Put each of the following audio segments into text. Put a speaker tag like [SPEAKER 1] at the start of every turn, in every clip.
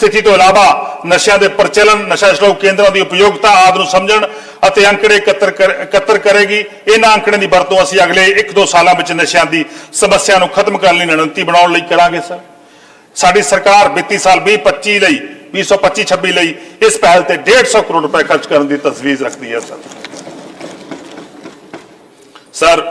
[SPEAKER 1] ਸਥਿਤੀ ਤੋਂ ਇਲਾਵਾ ਨਸ਼ਿਆਂ ਦੇ ਪ੍ਰਚਲਨ, ਨਸ਼ਾ ਛੁਡਾਊ ਕੇਂਦਰਾਂ ਦੀ ਉਪਯੋਗਤਾ ਆਦਿ ਨੂੰ ਸਮਝਣ ਅਤੇ ਅੰਕੜੇ ਇਕੱਤਰ ਇਕੱਤਰ ਕਰੇਗੀ। ਇਹਨਾਂ ਅੰਕੜਿਆਂ ਦੀ ਵਰਤੋਂ ਅਸੀਂ ਅਗਲੇ 1-2 ਸਾਲਾਂ ਵਿੱਚ ਨਸ਼ਿਆਂ ਦੀ ਸਮੱਸਿਆ ਨੂੰ ਖਤਮ ਕਰਨ ਲਈ ਰਣਨੀਤੀ ਬਣਾਉਣ ਲਈ ਕਰਾਂਗੇ, ਸਰ। ਸਾਡੀ ਸਰਕਾਰ ਵਿੱਤੀ ਸਾਲ 2025 ਲਈ 2025-26 ਲਈ ਇਸ ਪਹਿਲ ਤੇ 150 ਕਰੋੜ ਰੁਪਏ ਖਰਚ ਕਰਨ ਦੀ ਤਸਵੀਰ ਰੱਖਦੀ ਹੈ, ਸਰ। ਸਰ,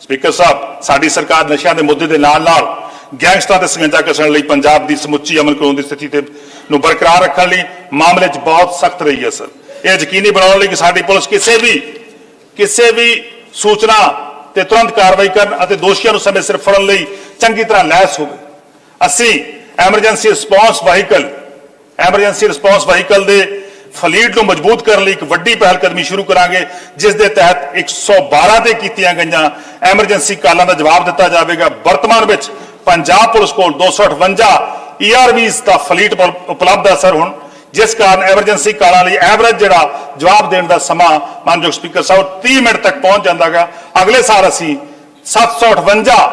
[SPEAKER 1] ਸਪੀਕਰ ਸਾਹਿਬ, ਸਾਡੀ ਸਰਕਾਰ ਨਸ਼ਿਆਂ ਦੇ ਮੁੱਦੇ ਦੇ ਨਾਲ ਨਾਲ ਗੈਂਗਸਟਰਾਂ ਤੇ ਸੰਗੰਜਾ ਕਸਣ ਲਈ ਪੰਜਾਬ ਦੀ ਸਮੁੱਚੀ ਅਮਨ ਕਾਨੂੰਨ ਦੀ ਸਥਿਤੀ ਤੇ ਨੂੰ ਬਰਕਰਾਰ ਰੱਖਣ ਲਈ ਮਾਮਲੇ 'ਚ ਬਹੁਤ ਸਖਤ ਰਹੀ ਹੈ, ਸਰ। ਇਹ ਯਕੀਨੀ ਬਣਾਉਣ ਲਈ ਕਿ ਸਾਡੀ ਪੁਲਿਸ ਕਿਸੇ ਵੀ ਕਿਸੇ ਵੀ ਸੂਚਨਾ ਤੇ ਤੁਰੰਤ ਕਾਰਵਾਈ ਕਰਨ ਅਤੇ ਦੋਸ਼ੀਆਂ ਨੂੰ ਸਮੇਂ ਸਿਰ ਫੜਨ ਲਈ ਚੰਗੀ ਤਰ੍ਹਾਂ ਲੈਸ ਹੋਵੇ। ਅਸੀਂ emergency response vehicle, emergency response vehicle ਦੇ ਫਲੀਟ ਨੂੰ ਮਜ਼ਬੂਤ ਕਰਨ ਲਈ ਇੱਕ ਵੱਡੀ ਪਹਿਲ ਕਦਮੀ ਸ਼ੁਰੂ ਕਰਾਂਗੇ, ਜਿਸ ਦੇ ਤਹਿਤ 112 ਤੇ ਕੀਤੀਆਂ ਗਈਆਂ ਐਮਰਜੈਂਸੀ ਕਾਲਾਂ ਦਾ ਜਵਾਬ ਦਿੱਤਾ ਜਾਵੇਗਾ। ਵਰਤਮਾਨ ਵਿੱਚ ਪੰਜਾਬ ਪੁਲਿਸ ਕੋਲ 258 ਈਆਰਵੀਜ਼ ਦਾ ਫਲੀਟ ਉਪਲ- ਉਪਲਬਧ ਹੈ, ਸਰ, ਹੁਣ। ਜਿਸ ਕਾਰਨ ਐਮਰਜੈਂਸੀ ਕਾਲਾਂ ਲਈ ਐਵਰੇਜ ਜਿਹੜਾ ਜਵਾਬ ਦੇਣ ਦਾ ਸਮਾਂ ਮਾਨਯੋਗ ਸਪੀਕਰ ਸਾਹਿਬ 30 ਮਿੰਟ ਤੱਕ ਪਹੁੰਚ ਜਾਂਦਾਗਾ ਅਗਲੇ ਸਾਲ ਅਸੀਂ 758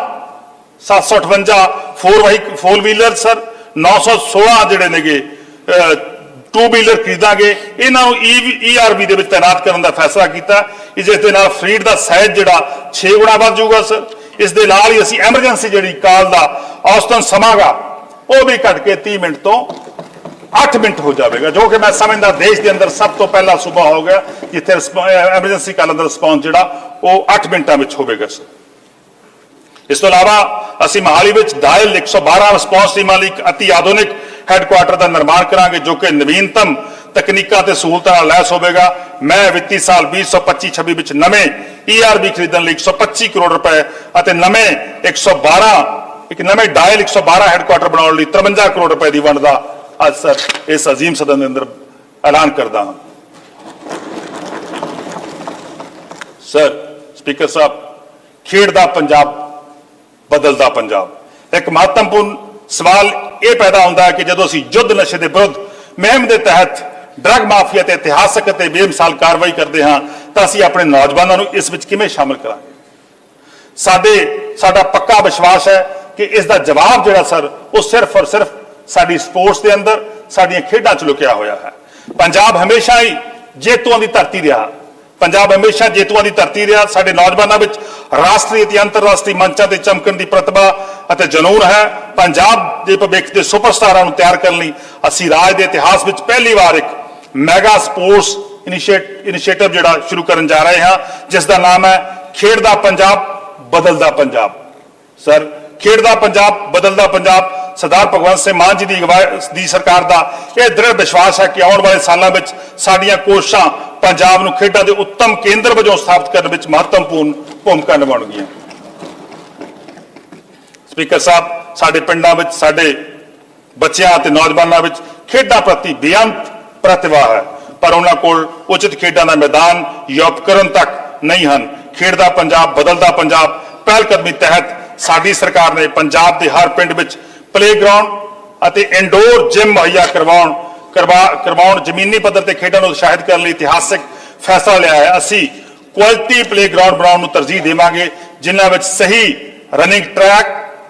[SPEAKER 1] 758 ਫੋਰ ਵਾਹੀਕ ਫੋਰ ਵੀਲਰ ਸਰ 916 ਜਿਹੜੇ ਨੇਗੇ ਟੂ ਵੀਲਰ ਖਰੀਦਾਂਗੇ। ਇਹਨਾਂ ਨੂੰ ਈਆਰਬੀ ਦੇ ਵਿੱਚ ਤਾਇਨਾਤ ਕਰਨ ਦਾ ਫੈਸਲਾ ਕੀਤਾ। ਇਸ ਦੇ ਨਾਲ ਫਰੀਡ ਦਾ ਸਾਈਜ਼ ਜਿਹੜਾ 6 ਗੁਣਾ ਵੱਧ ਜਾਊਗਾ, ਸਰ। ਇਸ ਦੇ ਨਾਲ ਹੀ ਅਸੀਂ ਐਮਰਜੈਂਸੀ ਜਿਹੜੀ ਕਾਲ ਦਾ ਔਸਤਨ ਸਮਾਂਗਾ, ਉਹ ਵੀ ਘਟ ਕੇ 30 ਮਿੰਟ ਤੋਂ 8 ਮਿੰਟ ਹੋ ਜਾਵੇਗਾ, ਜੋ ਕਿ ਮੈਂ ਸਮਝਦਾ ਦੇਸ਼ ਦੇ ਅੰਦਰ ਸਭ ਤੋਂ ਪਹਿਲਾ ਸੂਬਾ ਹੋ ਗਿਆ, ਜਿੱਥੇ ਐਮਰਜੈਂਸੀ ਕਾਲ ਦਾ ਰਿਸਪੌਂਸ ਜਿਹੜਾ, ਉਹ 8 ਮਿੰਟਾਂ ਵਿੱਚ ਹੋਵੇਗਾ ਇਸ ਤੋਂ ਇਲਾਵਾ ਅਸੀਂ ਮਹਾਲੀ ਵਿੱਚ ਡਾਇਲ 112 ਰਿਸਪੌਂਸ ਟੀਮਾਂ ਲਈ ਇੱਕ ਅਤੀ ਆਧੁਨਿਕ ਹੈੱਡਕੁਆਟਰ ਦਾ ਨਿਰਮਾਣ ਕਰਾਂਗੇ, ਜੋ ਕਿ ਨਵੀਨਤਮ ਤਕਨੀਕਾਂ ਤੇ ਸਹੂਲਤਾਂ ਨਾਲ ਲੈਸ ਹੋਵੇਗਾ। ਮੈਂ ਵਿੱਤੀ ਸਾਲ 2025-26 ਵਿੱਚ ਨਵੇਂ ERB ਖਰੀਦਣ ਲਈ 125 ਕਰੋੜ ਰੁਪਏ ਅਤੇ ਨਵੇਂ 112 ਇੱਕ ਨਵੇਂ ਡਾਇਲ 112 ਹੈੱਡਕੁਆਟਰ ਬਣਾਉਣ ਲਈ 53 ਕਰੋੜ ਰੁਪਏ ਦੀ ਵੰਡ ਦਾ ਅੱਜ ਸਰ ਇਸ ਅਜ਼ੀਮ ਸਦਨ ਦੇ ਅੰਦਰ ਐਲਾਨ ਕਰਦਾ ਹਾਂ। ਸਰ, ਸਪੀਕਰ ਸਾਹਿਬ, ਖੇਡ ਦਾ ਪੰਜਾਬ ਬਦਲਦਾ ਪੰਜਾਬ। ਇੱਕ ਮਹੱਤਵਪੂਰਨ ਸਵਾਲ ਇਹ ਪੈਦਾ ਹੁੰਦਾ ਹੈ ਕਿ ਜਦੋਂ ਅਸੀਂ ਯੁੱਧ ਨਸ਼ੇ ਦੇ ਵਿਰੁੱਧ ਮੁਹਿੰਮ ਦੇ ਤਹਿਤ ਡਰੱਗ ਮਾਫੀਆ ਤੇ ਇਤਿਹਾਸਕ ਅਤੇ ਬੇਮਿਸਾਲ ਕਾਰਵਾਈ ਕਰਦੇ ਹਾਂ, ਤਾਂ ਅਸੀਂ ਆਪਣੇ ਨੌਜਵਾਨਾਂ ਨੂੰ ਇਸ ਵਿੱਚ ਕਿਵੇਂ ਸ਼ਾਮਲ ਕਰਾਂਗੇ? ਸਾਡੇ, ਸਾਡਾ ਪੱਕਾ ਵਿਸ਼ਵਾਸ ਹੈ ਕਿ ਇਸ ਦਾ ਜਵਾਬ ਜਿਹੜਾ ਸਰ, ਉਹ ਸਿਰਫ ਔਰ ਸਿਰਫ ਸਾਡੀ ਸਪੋਰਟਸ ਦੇ ਅੰਦਰ, ਸਾਡੀਆਂ ਖੇਡਾਂ 'ਚ ਲੁਕਿਆ ਹੋਇਆ ਹੈ। ਪੰਜਾਬ ਹਮੇਸ਼ਾ ਹੀ ਜੇਤੂਆਂ ਦੀ ਧਰਤੀ ਰਿਹਾ। ਪੰਜਾਬ ਹਮੇਸ਼ਾ ਜੇਤੂਆਂ ਦੀ ਧਰਤੀ ਰਿਹਾ। ਸਾਡੇ ਨੌਜਵਾਨਾਂ ਵਿੱਚ ਰਾਸ਼ਟਰੀ ਅਤੇ ਅੰਤਰਰਾਸ਼ਟਰੀ ਮੰਚਾਂ ਤੇ ਚਮਕਣ ਦੀ ਪ੍ਰਤਿਭਾ ਅਤੇ ਜਨੂਨ ਹੈ। ਪੰਜਾਬ ਦੇ ਭਵਿੱਖ ਦੇ ਸੁਪਰਸਟਾਰਾਂ ਨੂੰ ਤਿਆਰ ਕਰਨ ਲਈ ਅਸੀਂ ਰਾਜ ਦੇ ਇਤਿਹਾਸ ਵਿੱਚ ਪਹਿਲੀ ਵਾਰ ਇੱਕ ਮੈਗਾ ਸਪੋਰਟਸ ਇਨੀਸ਼ੀਏਟਿਵ ਜਿਹੜਾ ਸ਼ੁਰੂ ਕਰਨ ਜਾ ਰਹੇ ਹਾਂ, ਜਿਸ ਦਾ ਨਾਮ ਹੈ ਖੇਡਦਾ ਪੰਜਾਬ, ਬਦਲਦਾ ਪੰਜਾਬ। ਸਰ, ਖੇਡਦਾ ਪੰਜਾਬ, ਬਦਲਦਾ ਪੰਜਾਬ, ਸਰਦਾਰ ਭਗਵੰਤ ਸਿੰਘ ਮਾਨ ਜੀ ਦੀ ਅਗਵਾਈ, ਦੀ ਸਰਕਾਰ ਦਾ ਇਹ ਦ੍ਰਿੜ ਵਿਸ਼ਵਾਸ ਹੈ ਕਿ ਆਉਣ ਵਾਲੇ ਸਾਲਾਂ ਵਿੱਚ ਸਾਡੀਆਂ ਕੋਸ਼ਿਸ਼ਾਂ ਪੰਜਾਬ ਨੂੰ ਖੇਡਾਂ ਦੇ ਉੱਤਮ ਕੇਂਦਰ ਵਜੋਂ ਸਥਾਪਿਤ ਕਰਨ ਵਿੱਚ ਮਹੱਤਵਪੂਰਨ ਭੂਮਿਕਾ ਨਿਭਾਉਣਗੀਆਂ। ਸਪੀਕਰ ਸਾਹਿਬ, ਸਾਡੇ ਪਿੰਡਾਂ ਵਿੱਚ, ਸਾਡੇ ਬੱਚਿਆਂ ਅਤੇ ਨੌਜਵਾਨਾਂ ਵਿੱਚ ਖੇਡਾਂ ਪ੍ਰਤੀ ਬੇਅੰਤ ਪ੍ਰਤਿਭਾ ਹੈ। ਪਰ ਉਹਨਾਂ ਕੋਲ ਉਚਿਤ ਖੇਡਾਂ ਦਾ ਮੈਦਾਨ ਜਾਂ ਉਪਕਰਨ ਤੱਕ ਨਹੀਂ ਹਨ। ਖੇਡਦਾ ਪੰਜਾਬ, ਬਦਲਦਾ ਪੰਜਾਬ ਪਹਿਲ ਕਦਮੀ ਤਹਿਤ ਸਾਡੀ ਸਰਕਾਰ ਨੇ ਪੰਜਾਬ ਦੇ ਹਰ ਪਿੰਡ ਵਿੱਚ ਪਲੇਗਰਾਉਂਡ ਅਤੇ ਇਨਡੋਰ ਜਿਮ ਮੁਹੱਈਆ ਕਰਵਾਉਣ, ਕਰਵਾ, ਕਰਵਾਉਣ ਜ਼ਮੀਨੀ ਪੱਧਰ ਤੇ ਖੇਡਾਂ ਨੂੰ ਉਤਸ਼ਾਹਿਤ ਕਰਨ ਲਈ ਇਤਿਹਾਸਕ ਫੈਸਲਾ ਲਿਆ ਹੈ। ਅਸੀਂ ਕੁਆਲਿਟੀ ਪਲੇਗਰਾਉਂਡ ਬਣਾਉਣ ਨੂੰ ਤਰਜੀਹ ਦੇਵਾਂਗੇ, ਜਿਨ੍ਹਾਂ ਵਿੱਚ ਸਹੀ ਰਨਿੰਗ ਟਰੈਕ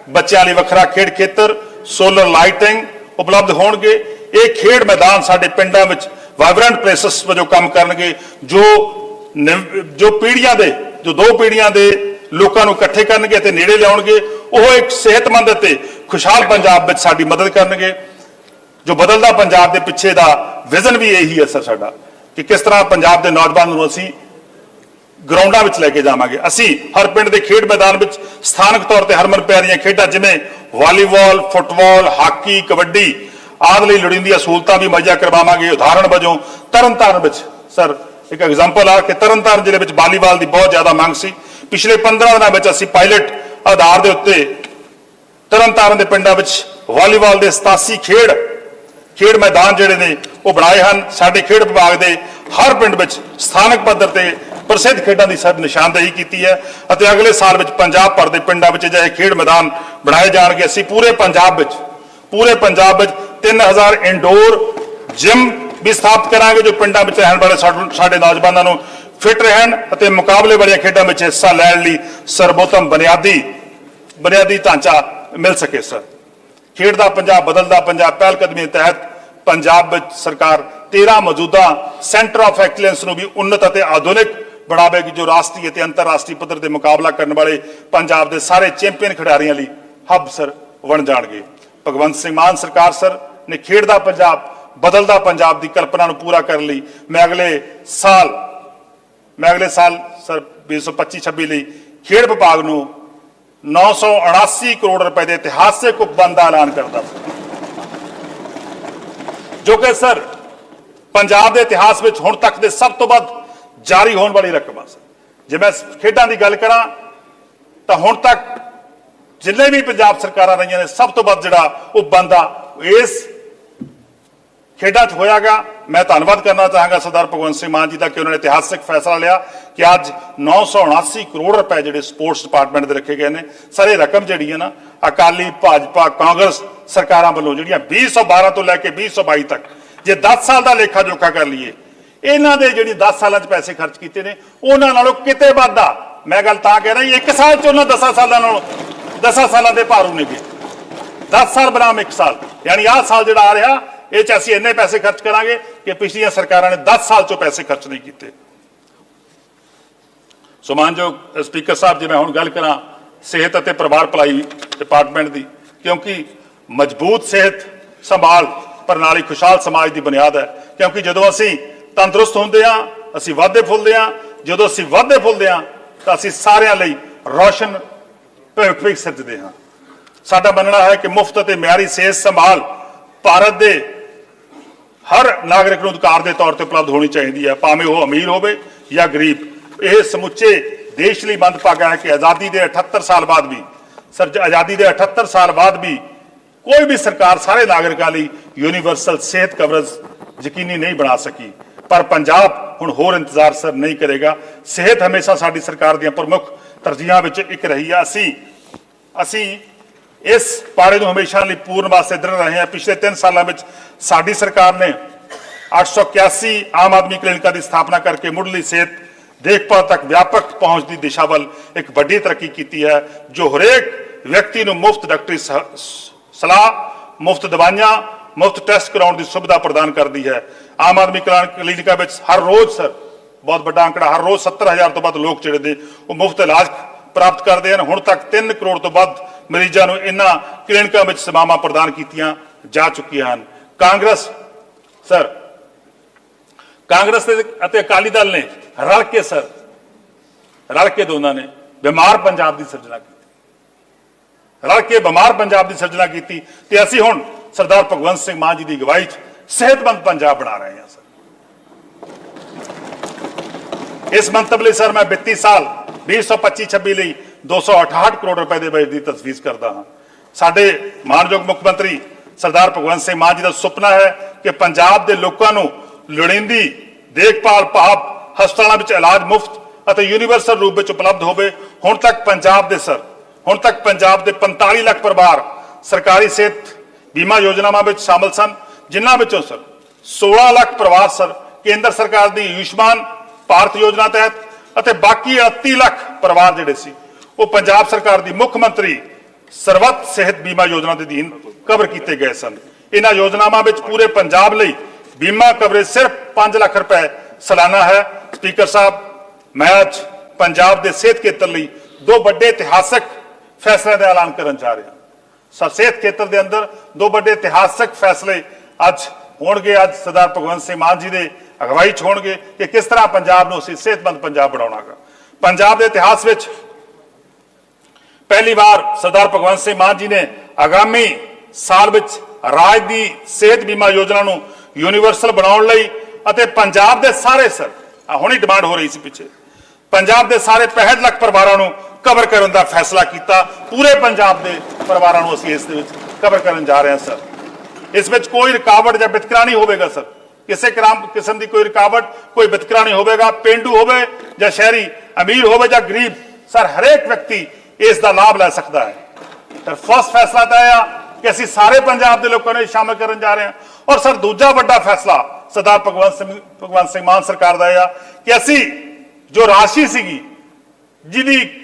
[SPEAKER 1] ਬੱਚਿਆਂ ਲਈ ਵੱਖਰਾ ਖੇਡ ਖੇਤਰ ਸੋਲਰ ਲਾਈਟਿੰਗ ਉਪਲਬਧ ਹੋਣਗੇ। ਇਹ ਖੇਡ ਮੈਦਾਨ ਸਾਡੇ ਪਿੰਡਾਂ ਵਿੱਚ ਵਾਈਬ੍ਰੈਂਟ ਪਲੇਸਸ ਵਜੋਂ ਕੰਮ ਕਰਨਗੇ, ਜੋ ਨਿਵ- ਜੋ ਪੀੜ੍ਹੀਆਂ ਦੇ, ਜੋ ਦੋ ਪੀੜ੍ਹੀਆਂ ਦੇ ਲੋਕਾਂ ਨੂੰ ਇਕੱਠੇ ਕਰਨਗੇ ਅਤੇ ਨੇੜੇ ਲਿਆਉਣਗੇ, ਉਹ ਇੱਕ ਸਿਹਤਮੰਦ ਅਤੇ ਖੁਸ਼ਹਾਲ ਪੰਜਾਬ ਵਿੱਚ ਸਾਡੀ ਮਦਦ ਕਰਨਗੇ। ਜੋ ਬਦਲਦਾ ਪੰਜਾਬ ਦੇ ਪਿੱਛੇ ਦਾ ਵਿਜ਼ਨ ਵੀ ਇਹੀ ਹੈ ਸਰ ਸਾਡਾ ਕਿ ਕਿਸ ਤਰ੍ਹਾਂ ਪੰਜਾਬ ਦੇ ਨੌਜਵਾਨਾਂ ਨੂੰ ਅਸੀਂ ਗਰਾਊਂਡਾਂ ਵਿੱਚ ਲੈ ਕੇ ਜਾਵਾਂਗੇ। ਅਸੀਂ ਹਰ ਪਿੰਡ ਦੇ ਖੇਡ ਮੈਦਾਨ ਵਿੱਚ ਸਥਾਨਕ ਤੌਰ ਤੇ ਹਰਮਨ ਪਿਆਰੀਆਂ ਖੇਡਾਂ, ਜਿਵੇਂ ਵਾਲੀਬਾਲ, ਫੁੱਟਬਾਲ, ਹਾਕੀ, ਕਬੱਡੀ, ਆਦਿ ਲਈ ਲੋੜੀਂਦੀਆਂ ਸਹੂਲਤਾਂ ਵੀ ਮੁਹੱਈਆ ਕਰਵਾਵਾਂਗੇ। ਉਦਾਹਰਣ ਵਜੋਂ ਤਰਨਤਾਰਨ ਵਿੱਚ, ਸਰ, ਇੱਕ ਐਗਜ਼ਾਮਪਲ ਆ ਕਿ ਤਰਨਤਾਰਨ ਜ਼ਿਲ੍ਹੇ ਵਿੱਚ ਵਾਲੀਬਾਲ ਦੀ ਬਹੁਤ ਜ਼ਿਆਦਾ ਮੰਗ ਸੀ। ਪਿਛਲੇ 15 ਦਿਨਾਂ ਵਿੱਚ ਅਸੀਂ ਪਾਇਲਟ ਆਧਾਰ ਦੇ ਉੱਤੇ ਤਰਨਤਾਰਨ ਦੇ ਪਿੰਡਾਂ ਵਿੱਚ ਵਾਲੀਬਾਲ ਦੇ 87 ਖੇਡ ਖੇਡ ਮੈਦਾਨ ਜਿਹੜੇ ਨੇ ਉਹ ਬਣਾਏ ਹਨ। ਸਾਡੇ ਖੇਡ ਵਿਭਾਗ ਦੇ ਹਰ ਪਿੰਡ ਵਿੱਚ ਸਥਾਨਕ ਪੱਧਰ ਤੇ ਪ੍ਰਸਿੱਧ ਖੇਡਾਂ ਦੀ ਸਰ ਨਿਸ਼ਾਨਦੇਹੀ ਕੀਤੀ ਹੈ ਅਤੇ ਅਗਲੇ ਸਾਲ ਵਿੱਚ ਪੰਜਾਬ ਭਰ ਦੇ ਪਿੰਡਾਂ ਵਿੱਚ ਅਜਿਹੇ ਖੇਡ ਮੈਦਾਨ ਬਣਾਏ ਜਾਣਗੇ। ਅਸੀਂ ਪੂਰੇ ਪੰਜਾਬ ਵਿੱਚ, ਪੂਰੇ ਪੰਜਾਬ ਵਿੱਚ 3000 ਇਨਡੋਰ ਜਿਮ ਵੀ ਸਥਾਪਿਤ ਕਰਾਂਗੇ ਜੋ ਪਿੰਡਾਂ ਵਿੱਚ ਰਹਿਣ ਵਾਲੇ ਸਾਡ- ਸਾਡੇ ਨੌਜਵਾਨਾਂ ਨੂੰ ਫਿਟ ਰਹਿਣ ਅਤੇ ਮੁਕਾਬਲੇ ਵਾਲੀਆਂ ਖੇਡਾਂ ਵਿੱਚ ਹਿੱਸਾ ਲੈਣ ਲਈ ਸਰਬੋਤਮ ਬੁਨਿਆਦੀ ਬੁਨਿਆਦੀ ਢਾਂਚਾ ਮਿਲ ਸਕੇ ਸਰ। ਖੇਡਦਾ ਪੰਜਾਬ, ਬਦਲਦਾ ਪੰਜਾਬ ਪਹਿਲ ਕਦਮੀ ਤਹਿਤ ਪੰਜਾਬ ਵਿੱਚ ਸਰਕਾਰ 13 ਮੌਜੂਦਾ ਸੈਂਟਰ ਆਫ ਐਕਸਲੈਂਸ ਨੂੰ ਵੀ ਉન્નਤ ਅਤੇ ਆਧੁਨਿਕ ਬਣਾਵੇਗੀ ਜੋ ਰਾਸ਼ਟਰੀ ਅਤੇ ਅੰਤਰਰਾਸ਼ਟਰੀ ਪੱਧਰ ਤੇ ਮੁਕਾਬਲਾ ਕਰਨ ਵਾਲੇ ਪੰਜਾਬ ਦੇ ਸਾਰੇ ਚੈਂਪੀਅਨ ਖਿਡਾਰੀਆਂ ਲਈ ਹੱਬ ਸਰ ਬਣ ਜਾਣਗੇ। ਭਗਵੰਤ ਸਿੰਘ ਮਾਨ ਸਰਕਾਰ ਸਰ ਨੇ ਖੇਡਦਾ ਪੰਜਾਬ, ਬਦਲਦਾ ਪੰਜਾਬ ਦੀ ਕਲਪਨਾ ਨੂੰ ਪੂਰਾ ਕਰਨ ਲਈ ਮੈਂ ਅਗਲੇ ਸਾਲ, ਮੈਂ ਅਗਲੇ ਸਾਲ ਸਰ 2025-26 ਲਈ ਖੇਡ ਵਿਭਾਗ ਨੂੰ 979 ਕਰੋੜ ਰੁਪਏ ਦੇ ਇਤਿਹਾਸਿਕ ਉਪਬੰਧ ਦਾ ਐਲਾਨ ਕਰਦਾ ਜੋ ਕਿ ਸਰ ਪੰਜਾਬ ਦੇ ਇਤਿਹਾਸ ਵਿੱਚ ਹੁਣ ਤੱਕ ਦੇ ਸਭ ਤੋਂ ਵੱਧ ਜਾਰੀ ਹੋਣ ਵਾਲੀ ਰਕਮ ਆ ਜੇ ਮੈਂ ਖੇਡਾਂ ਦੀ ਗੱਲ ਕਰਾਂ, ਤਾਂ ਹੁਣ ਤੱਕ ਜਿੰਨੇ ਵੀ ਪੰਜਾਬ ਸਰਕਾਰਾਂ ਰਹੀਆਂ ਨੇ, ਸਭ ਤੋਂ ਵੱਧ ਜਿਹੜਾ ਉਹ ਬੰਦਾ ਇਸ ਖੇਡਾਂ 'ਚ ਹੋਇਆਗਾ। ਮੈਂ ਧੰਨਵਾਦ ਕਰਨਾ ਚਾਹਾਂਗਾ ਸਰਦਾਰ ਭਗਵੰਤ ਸਿੰਘ ਮਾਨ ਜੀ ਦਾ ਕਿ ਉਹਨਾਂ ਨੇ ਇਤਿਹਾਸਿਕ ਫੈਸਲਾ ਲਿਆ ਕਿ ਅੱਜ 979 ਕਰੋੜ ਰੁਪਏ ਜਿਹੜੇ ਸਪੋਰਟਸ ਡਿਪਾਰਟਮੈਂਟ ਦੇ ਰੱਖੇ ਗਏ ਨੇ। ਸਾਰੇ ਰਕਮ ਜਿਹੜੀ ਹੈ ਨਾ, ਅਕਾਲੀ ਭਾਜਪਾ ਕਾਂਗਰਸ ਸਰਕਾਰਾਂ ਵੱਲੋਂ ਜਿਹੜੀਆਂ 2012 ਤੋਂ ਲੈ ਕੇ 2022 ਤੱਕ, ਜੇ 10 ਸਾਲ ਦਾ ਲੇਖਾ ਜੋਖਾ ਕਰ ਲਈਏ ਇਹਨਾਂ ਦੇ ਜਿਹੜੀ 10 ਸਾਲਾਂ 'ਚ ਪੈਸੇ ਖਰਚ ਕੀਤੇ ਨੇ, ਉਹਨਾਂ ਨਾਲੋਂ ਕਿਤੇ ਵੱਧ ਆ ਮੈਂ ਗੱਲ ਤਾਂ ਕਹਿ ਰਿਹਾ, ਇੱਕ ਸਾਲ 'ਚ ਉਹਨਾਂ 10 ਸਾਲਾਂ ਨਾਲੋਂ 10 ਸਾਲਾਂ ਦੇ ਭਾਰੂ ਨੇਗੇ 10 ਸਾਲ ਬਨਾਮ ਇੱਕ ਸਾਲ। ਯਾਨੀ ਆਹ ਸਾਲ ਜਿਹੜਾ ਆ ਰਿਹਾ, ਇਹ ਚ ਅਸੀਂ ਇੰਨੇ ਪੈਸੇ ਖਰਚ ਕਰਾਂਗੇ ਕਿ ਪਿਛਲੀਆਂ ਸਰਕਾਰਾਂ ਨੇ 10 ਸਾਲ ਚੋਂ ਪੈਸੇ ਖਰਚ ਨਹੀਂ ਕੀਤੇ। ਸੋ ਮਾਨਯੋਗ ਸਪੀਕਰ ਸਾਹਿਬ, ਜੇ ਮੈਂ ਹੁਣ ਗੱਲ ਕਰਾਂ ਸਿਹਤ ਅਤੇ ਪਰਿਵਾਰ ਭਲਾਈ ਡਿਪਾਰਟਮੈਂਟ ਦੀ, ਕਿਉਂਕਿ ਮਜ਼ਬੂਤ ਸਿਹਤ ਸੰਭਾਲ ਪ੍ਰਣਾਲੀ ਖੁਸ਼ਹਾਲ ਸਮਾਜ ਦੀ ਬੁਨਿਆਦ ਹੈ, ਕਿਉਂਕਿ ਜਦੋਂ ਅਸੀਂ ਤੰਦਰੁਸਤ ਹੁੰਦੇ ਹਾਂ, ਅਸੀਂ ਵਾਧੇ ਫੁੱਲਦੇ ਹਾਂ। ਜਦੋਂ ਅਸੀਂ ਵਾਧੇ ਫੁੱਲਦੇ ਹਾਂ, ਤਾਂ ਅਸੀਂ ਸਾਰਿਆਂ ਲਈ ਰੌਸ਼ਨ ਭਵਿੱਖ ਵੀ ਸਿਰਜਦੇ ਹਾਂ। ਸਾਡਾ ਮੰਨਣਾ ਹੈ ਕਿ ਮੁਫਤ ਅਤੇ ਮਿਆਰੀ ਸਿਹਤ ਸੰਭਾਲ ਭਾਰਤ ਦੇ ਹਰ ਨਾਗਰਿਕ ਨੂੰ ਅਧਿਕਾਰ ਦੇ ਤੌਰ ਤੇ ਉਪਲਬਧ ਹੋਣੀ ਚਾਹੀਦੀ ਹੈ। ਭਾਵੇਂ ਉਹ ਅਮੀਰ ਹੋਵੇ ਜਾਂ ਗਰੀਬ, ਇਹ ਸਮੁੱਚੇ ਦੇਸ਼ ਲਈ ਮੰਦਭਾਗਾ ਹੈ ਕਿ ਆਜ਼ਾਦੀ ਦੇ 78 ਸਾਲ ਬਾਅਦ ਵੀ, ਸਰ ਆਜ਼ਾਦੀ ਦੇ 78 ਸਾਲ ਬਾਅਦ ਵੀ ਕੋਈ ਵੀ ਸਰਕਾਰ ਸਾਰੇ ਨਾਗਰਿਕਾਂ ਲਈ ਯੂਨੀਵਰਸਲ ਸਿਹਤ ਕਵਰੇਜ ਯਕੀਨੀ ਨਹੀਂ ਬਣਾ ਸਕੀ। ਪਰ ਪੰਜਾਬ ਹੁਣ ਹੋਰ ਇੰਤਜ਼ਾਰ ਸਰ ਨਹੀਂ ਕਰੇਗਾ। ਸਿਹਤ ਹਮੇਸ਼ਾ ਸਾਡੀ ਸਰਕਾਰ ਦੀਆਂ ਪ੍ਰਮੁੱਖ ਤਰਜੀਹਾਂ ਵਿੱਚ ਇੱਕ ਰਹੀ ਆ। ਅਸੀਂ ਅਸੀਂ ਇਸ ਪਾੜੇ ਨੂੰ ਹਮੇਸ਼ਾ ਲਈ ਪੂਰਨ ਵਾਸਤੇ ਦ੍ਰਿੜ ਰਹੇ ਹਾਂ। ਪਿਛਲੇ 3 ਸਾਲਾਂ ਵਿੱਚ ਸਾਡੀ ਸਰਕਾਰ ਨੇ 881 ਆਮ ਆਦਮੀ ਕਲੀਨਿਕਾਂ ਦੀ ਸਥਾਪਨਾ ਕਰਕੇ ਮੁੱਢਲੀ ਸਿਹਤ ਦੇਖਭਾਲ ਤੱਕ ਵਿਆਪਕ ਪਹੁੰਚ ਦੀ ਦਿਸ਼ਾ ਵੱਲ ਇੱਕ ਵੱਡੀ ਤਰੱਕੀ ਕੀਤੀ ਹੈ, ਜੋ ਹਰੇਕ ਵਿਅਕਤੀ ਨੂੰ ਮੁਫਤ ਡਾਕਟਰੀ ਸਲਾਹ, ਮੁਫਤ ਦਵਾਈਆਂ ਮੁਫਤ ਟੈਸਟ ਕਰਾਉਣ ਦੀ ਸੁਵਿਧਾ ਪ੍ਰਦਾਨ ਕਰਦੀ ਹੈ। ਆਮ ਆਦਮੀ ਕਲਿਆਣ ਕਲੀਨਿਕਾਂ ਵਿੱਚ ਹਰ ਰੋਜ਼, ਸਰ, ਬਹੁਤ ਵੱਡਾ ਅੰਕੜਾ, ਹਰ ਰੋਜ਼ 70000 ਤੋਂ ਵੱਧ ਲੋਕ ਜਿਹੜੇ ਨੇ, ਉਹ ਮੁਫਤ ਇਲਾਜ ਪ੍ਰਾਪਤ ਕਰਦੇ ਹਨ। ਹੁਣ ਤੱਕ 3 ਕਰੋੜ ਤੋਂ ਵੱਧ ਮਰੀਜ਼ਾਂ ਨੂੰ ਇਹਨਾਂ ਕਲੀਨਿਕਾਂ ਵਿੱਚ ਸੇਵਾਵਾਂ ਪ੍ਰਦਾਨ ਕੀਤੀਆਂ ਜਾ ਚੁੱਕੀਆਂ ਹਨ। ਕਾਂਗਰਸ, ਸਰ, ਕਾਂਗਰਸ ਅਤੇ ਅਕਾਲੀ ਦਲ ਨੇ ਰਲ ਕੇ, ਸਰ, ਰਲ ਕੇ ਦੋਨਾਂ ਨੇ ਬਿਮਾਰ ਪੰਜਾਬ ਦੀ ਸਿਰਜਣਾ ਕੀਤੀ। ਰਲ ਕੇ ਬਿਮਾਰ ਪੰਜਾਬ ਦੀ ਸਿਰਜਣਾ ਕੀਤੀ ਤੇ ਅਸੀਂ ਹੁਣ ਸਰਦਾਰ ਭਗਵੰਤ ਸਿੰਘ ਮਾਨ ਜੀ ਦੀ ਅਗਵਾਈ 'ਚ ਸਿਹਤਮੰਦ ਪੰਜਾਬ ਬਣਾ ਰਹੇ ਹਾਂ, ਸਰ। ਇਸ ਮੰਤਵ ਲਈ, ਸਰ, ਮੈਂ ਵਿੱਤੀ ਸਾਲ 2025-26 ਲਈ 268 ਕਰੋੜ ਰੁਪਏ ਦੇ ਬਜਟ ਦੀ ਤਸਵੀਰ ਕਰਦਾ ਹਾਂ। ਸਾਡੇ ਮਾਨਯੋਗ ਮੁੱਖ ਮੰਤਰੀ ਸਰਦਾਰ ਭਗਵੰਤ ਸਿੰਘ ਮਾਨ ਜੀ ਦਾ ਸੁਪਨਾ ਹੈ ਕਿ ਪੰਜਾਬ ਦੇ ਲੋਕਾਂ ਨੂੰ ਲੋੜੀਂਦੀ ਦੇਖਭਾਲ, ਭਾਵ ਹਸਪਤਾਲਾਂ ਵਿੱਚ ਇਲਾਜ ਮੁਫਤ ਅਤੇ ਯੂਨੀਵਰਸਲ ਰੂਪ ਵਿੱਚ ਉਪਲਬਧ ਹੋਵੇ। ਹੁਣ ਤੱਕ ਪੰਜਾਬ ਦੇ, ਸਰ, ਹੁਣ ਤੱਕ ਪੰਜਾਬ ਦੇ 45 ਲੱਖ ਪਰਿਵਾਰ ਸਰਕਾਰੀ ਸਿਹਤ ਬੀਮਾ ਯੋਜਨਾਵਾਂ ਵਿੱਚ ਸ਼ਾਮਲ ਸਨ, ਜਿਨ੍ਹਾਂ ਵਿੱਚੋਂ ਸਰ 16 ਲੱਖ ਪਰਿਵਾਰ ਸਰ ਕੇਂਦਰ ਸਰਕਾਰ ਦੀ ਆਯੁਸ਼ਮਾਨ ਭਾਰਤ ਯੋਜਨਾ ਤਹਿਤ ਅਤੇ ਬਾਕੀ 38 ਲੱਖ ਪਰਿਵਾਰ ਜਿਹੜੇ ਸੀ, ਉਹ ਪੰਜਾਬ ਸਰਕਾਰ ਦੀ ਮੁੱਖ ਮੰਤਰੀ ਸਰਬੱਤ ਸਿਹਤ ਬੀਮਾ ਯੋਜਨਾ ਦੇ ਅਧੀਨ ਕਵਰ ਕੀਤੇ ਗਏ ਸਨ। ਇਹਨਾਂ ਯੋਜਨਾਵਾਂ ਵਿੱਚ ਪੂਰੇ ਪੰਜਾਬ ਲਈ ਬੀਮਾ ਕਵਰੇਜ ਸਿਰਫ 5 ਲੱਖ ਰੁਪਏ ਸਾਲਾਨਾ ਹੈ। ਸਪੀਕਰ ਸਾਹਿਬ, ਮੈਂ ਅੱਜ ਪੰਜਾਬ ਦੇ ਸਿਹਤ ਖੇਤਰ ਲਈ ਦੋ ਵੱਡੇ ਇਤਿਹਾਸਕ ਫੈਸਲਿਆਂ ਦਾ ਐਲਾਨ ਕਰਨ ਜਾ ਰਿਹਾ ਸਿਹਤ ਖੇਤਰ ਦੇ ਅੰਦਰ ਦੋ ਵੱਡੇ ਇਤਿਹਾਸਕ ਫੈਸਲੇ ਅੱਜ ਹੋਣਗੇ। ਅੱਜ ਸਰਦਾਰ ਭਗਵੰਤ ਸਿੰਘ ਮਾਨ ਜੀ ਦੇ ਅਗਵਾਈ 'ਚ ਹੋਣਗੇ ਕਿ ਕਿਸ ਤਰ੍ਹਾਂ ਪੰਜਾਬ ਨੂੰ ਅਸੀਂ ਸਿਹਤਮੰਦ ਪੰਜਾਬ ਬਣਾਉਣਾਗਾ। ਪੰਜਾਬ ਦੇ ਇਤਿਹਾਸ ਵਿੱਚ ਪਹਿਲੀ ਵਾਰ ਸਰਦਾਰ ਭਗਵੰਤ ਸਿੰਘ ਮਾਨ ਜੀ ਨੇ ਆਗਾਮੀ ਸਾਲ ਵਿੱਚ ਰਾਜ ਦੀ ਸਿਹਤ ਬੀਮਾ ਯੋਜਨਾ ਨੂੰ ਯੂਨੀਵਰਸਲ ਬਣਾਉਣ ਲਈ ਅਤੇ ਪੰਜਾਬ ਦੇ ਸਾਰੇ ਸਰ ਹੁਣੀ ਡਿਮਾਂਡ ਹੋ ਰਹੀ ਸੀ ਪਿੱਛੇ। ਪੰਜਾਬ ਦੇ ਸਾਰੇ 65 ਲੱਖ ਪਰਿਵਾਰਾਂ ਨੂੰ ਕਵਰ ਕਰਨ ਦਾ ਫੈਸਲਾ ਕੀਤਾ। ਪੂਰੇ ਪੰਜਾਬ ਦੇ ਪਰਿਵਾਰਾਂ ਨੂੰ ਅਸੀਂ ਇਸ ਦੇ ਵਿੱਚ ਕਵਰ ਕਰਨ ਜਾ ਰਹੇ ਹਾਂ ਸਰ ਇਸ ਵਿੱਚ ਕੋਈ ਰੁਕਾਵਟ ਜਾਂ ਵਿਤਕਰਾ ਨਹੀਂ ਹੋਵੇਗਾ ਸਰ ਕਿਸੇ ਕਰਾਮ ਕਿਸਮ ਦੀ ਕੋਈ ਰੁਕਾਵਟ, ਕੋਈ ਵਿਤਕਰਾ ਨਹੀਂ ਹੋਵੇਗਾ? ਪਿੰਡੂ ਹੋਵੇ ਜਾਂ ਸ਼ਹਿਰੀ, ਅਮੀਰ ਹੋਵੇ ਜਾਂ ਗਰੀਬ ਸਰ ਹਰੇਕ ਵਿਅਕਤੀ ਇਸ ਦਾ ਲਾਭ ਲੈ ਸਕਦਾ ਹੈ। ਸਰ ਫਸਟ ਫੈਸਲਾ ਤਾਂ ਇਹ ਆ ਕਿ ਅਸੀਂ ਸਾਰੇ ਪੰਜਾਬ ਦੇ ਲੋਕਾਂ ਨੂੰ ਇਹ ਸ਼ਾਮਲ ਕਰਨ ਜਾ ਰਹੇ ਹਾਂ। ਔਰ ਸਰ ਦੂਜਾ ਵੱਡਾ ਫੈਸਲਾ ਸਰਦਾਰ ਭਗਵੰਤ ਸਿੰਘ ਭਗਵੰਤ ਸਿੰਘ ਮਾਨ ਸਰਕਾਰ ਦਾ ਇਹ ਆ ਕਿ ਅਸੀਂ ਜੋ ਰਾਸ਼ੀ ਸੀਗੀ, ਜਿਹਦੀ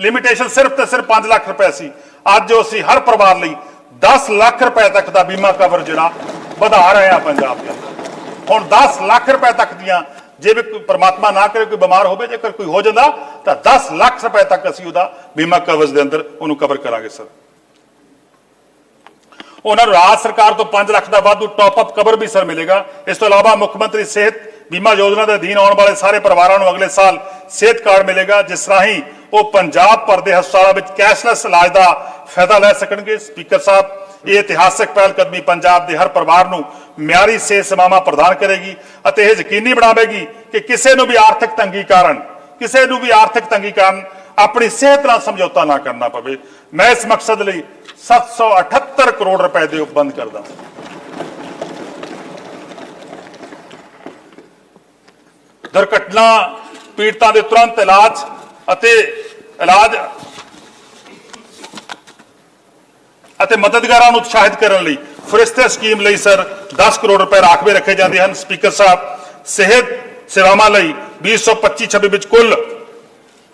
[SPEAKER 1] ਲਿਮਿਟੇਸ਼ਨ ਸਿਰਫ ਤੇ ਸਿਰਫ 5 ਲੱਖ ਰੁਪਏ ਸੀ। ਅੱਜ ਅਸੀਂ ਹਰ ਪਰਿਵਾਰ ਲਈ 10 ਲੱਖ ਰੁਪਏ ਤੱਕ ਦਾ ਬੀਮਾ ਕਵਰ ਜਿਹੜਾ ਵਧਾ ਰਹੇ ਆ ਪੰਜਾਬ ਦੇ ਹੁਣ 10 ਲੱਖ ਰੁਪਏ ਤੱਕ ਦੀਆਂ ਜੇ ਵੀ ਕੋਈ ਪ੍ਰਮਾਤਮਾ ਨਾ ਕਰੇ, ਕੋਈ ਬਿਮਾਰ ਹੋਵੇ, ਜੇਕਰ ਕੋਈ ਹੋ ਜਾਂਦਾ, ਤਾਂ 10 ਲੱਖ ਰੁਪਏ ਤੱਕ ਅਸੀਂ ਉਹਦਾ ਬੀਮਾ ਕਵਰੇਜ ਦੇ ਅੰਦਰ ਉਹਨੂੰ ਕਵਰ ਕਰਾਂਗੇ, ਸਰ। ਉਹਨਾਂ ਨੂੰ ਰਾਜ ਸਰਕਾਰ ਤੋਂ 5 ਲੱਖ ਦਾ ਵਾਧੂ ਟਾਪ ਅਪ ਕਵਰ ਵੀ, ਸਰ, ਮਿਲੇਗਾ। ਇਸ ਤੋਂ ਇਲਾਵਾ ਮੁੱਖ ਮੰਤਰੀ ਸਿਹਤ ਬੀਮਾ ਯੋਜਨਾ ਦੇ ਅਧੀਨ ਆਉਣ ਵਾਲੇ ਸਾਰੇ ਪਰਿਵਾਰਾਂ ਨੂੰ ਅਗਲੇ ਸਾਲ ਸਿਹਤ ਕਾਰਡ ਮਿਲੇਗਾ, ਜਿਸ ਰਾਹੀਂ ਉਹ ਪੰਜਾਬ ਭਰ ਦੇ ਹਸਪਤਾਲਾਂ ਵਿੱਚ ਕੈਸ਼ਲੈਸ ਇਲਾਜ ਦਾ ਫਾਇਦਾ ਲੈ ਸਕਣਗੇ। ਸਪੀਕਰ ਸਾਹਿਬ, ਇਹ ਇਤਿਹਾਸਕ ਪਹਿਲ ਕਦਮੀ ਪੰਜਾਬ ਦੇ ਹਰ ਪਰਿਵਾਰ ਨੂੰ ਮਿਆਰੀ ਸਿਹਤ ਸੇਵਾਵਾਂ ਪ੍ਰਦਾਨ ਕਰੇਗੀ ਅਤੇ ਇਹ ਯਕੀਨੀ ਬਣਾਵੇਗੀ ਕਿ ਕਿਸੇ ਨੂੰ ਵੀ ਆਰਥਿਕ ਤੰਗੀ ਕਾਰਨ, ਕਿਸੇ ਨੂੰ ਵੀ ਆਰਥਿਕ ਤੰਗੀ ਕਾਰਨ ਆਪਣੀ ਸਿਹਤ ਨਾਲ ਸਮਝੌਤਾ ਨਾ ਕਰਨਾ ਪਵੇ। ਮੈਂ ਇਸ ਮਕਸਦ ਲਈ 778 ਕਰੋੜ ਰੁਪਏ ਦੇ ਉਪਬੰਧ ਕਰਦਾ ਦੁਰਘਟਨਾ, ਪੀੜਤਾਂ ਦੇ ਤੁਰੰਤ ਇਲਾਜ ਅਤੇ ਇਲਾਜ ਅਤੇ ਮਦਦਗਾਰਾਂ ਨੂੰ ਉਤਸ਼ਾਹਿਤ ਕਰਨ ਲਈ ਫਰਿਸ਼ਤੇ ਸਕੀਮ ਲਈ ਸਰ 10 ਕਰੋੜ ਰੁਪਏ ਰਾਖਵੇਂ ਰੱਖੇ ਜਾਂਦੇ ਹਨ। ਸਪੀਕਰ ਸਾਹਿਬ, ਸਿਹਤ ਸੇਵਾਵਾਂ ਲਈ 2025-26 ਵਿੱਚ ਕੁੱਲ,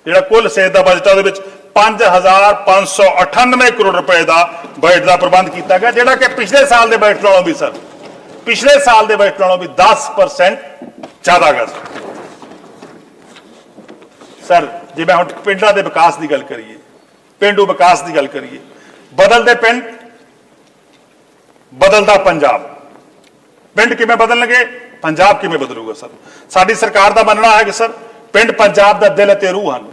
[SPEAKER 1] ਜਿਹੜਾ ਕੁੱਲ ਸਿਹਤ ਦਾ ਬਜਟ ਆ ਉਹਦੇ ਵਿੱਚ 5598 ਕਰੋੜ ਰੁਪਏ ਦਾ ਬਜਟ ਦਾ ਪ੍ਰਬੰਧ ਕੀਤਾ ਗਿਆ, ਜਿਹੜਾ ਕਿ ਪਿਛਲੇ ਸਾਲ ਦੇ ਬਜਟ ਨਾਲੋਂ ਵੀ ਸਰ, ਪਿਛਲੇ ਸਾਲ ਦੇ ਬਜਟ ਨਾਲੋਂ ਵੀ 10% ਜ਼ਿਆਦਾ ਗਾ ਸਰ ਜੇ ਮੈਂ ਹੁਣ ਪਿੰਡਾਂ ਦੇ ਵਿਕਾਸ ਦੀ ਗੱਲ ਕਰੀਏ, ਪਿੰਡੂ ਵਿਕਾਸ ਦੀ ਗੱਲ ਕਰੀਏ, ਬਦਲਦੇ ਪਿੰਡ, ਬਦਲਦਾ ਪੰਜਾਬ। ਪਿੰਡ ਕਿਵੇਂ ਬਦਲਣਗੇ? ਪੰਜਾਬ ਕਿਵੇਂ ਬਦਲੂਗਾ ਸਰ? ਸਾਡੀ ਸਰਕਾਰ ਦਾ ਮੰਨਣਾ ਹੈ ਕਿ ਸਰ, ਪਿੰਡ ਪੰਜਾਬ ਦਾ ਦਿਲ ਅਤੇ ਰੂਹ ਹਨ।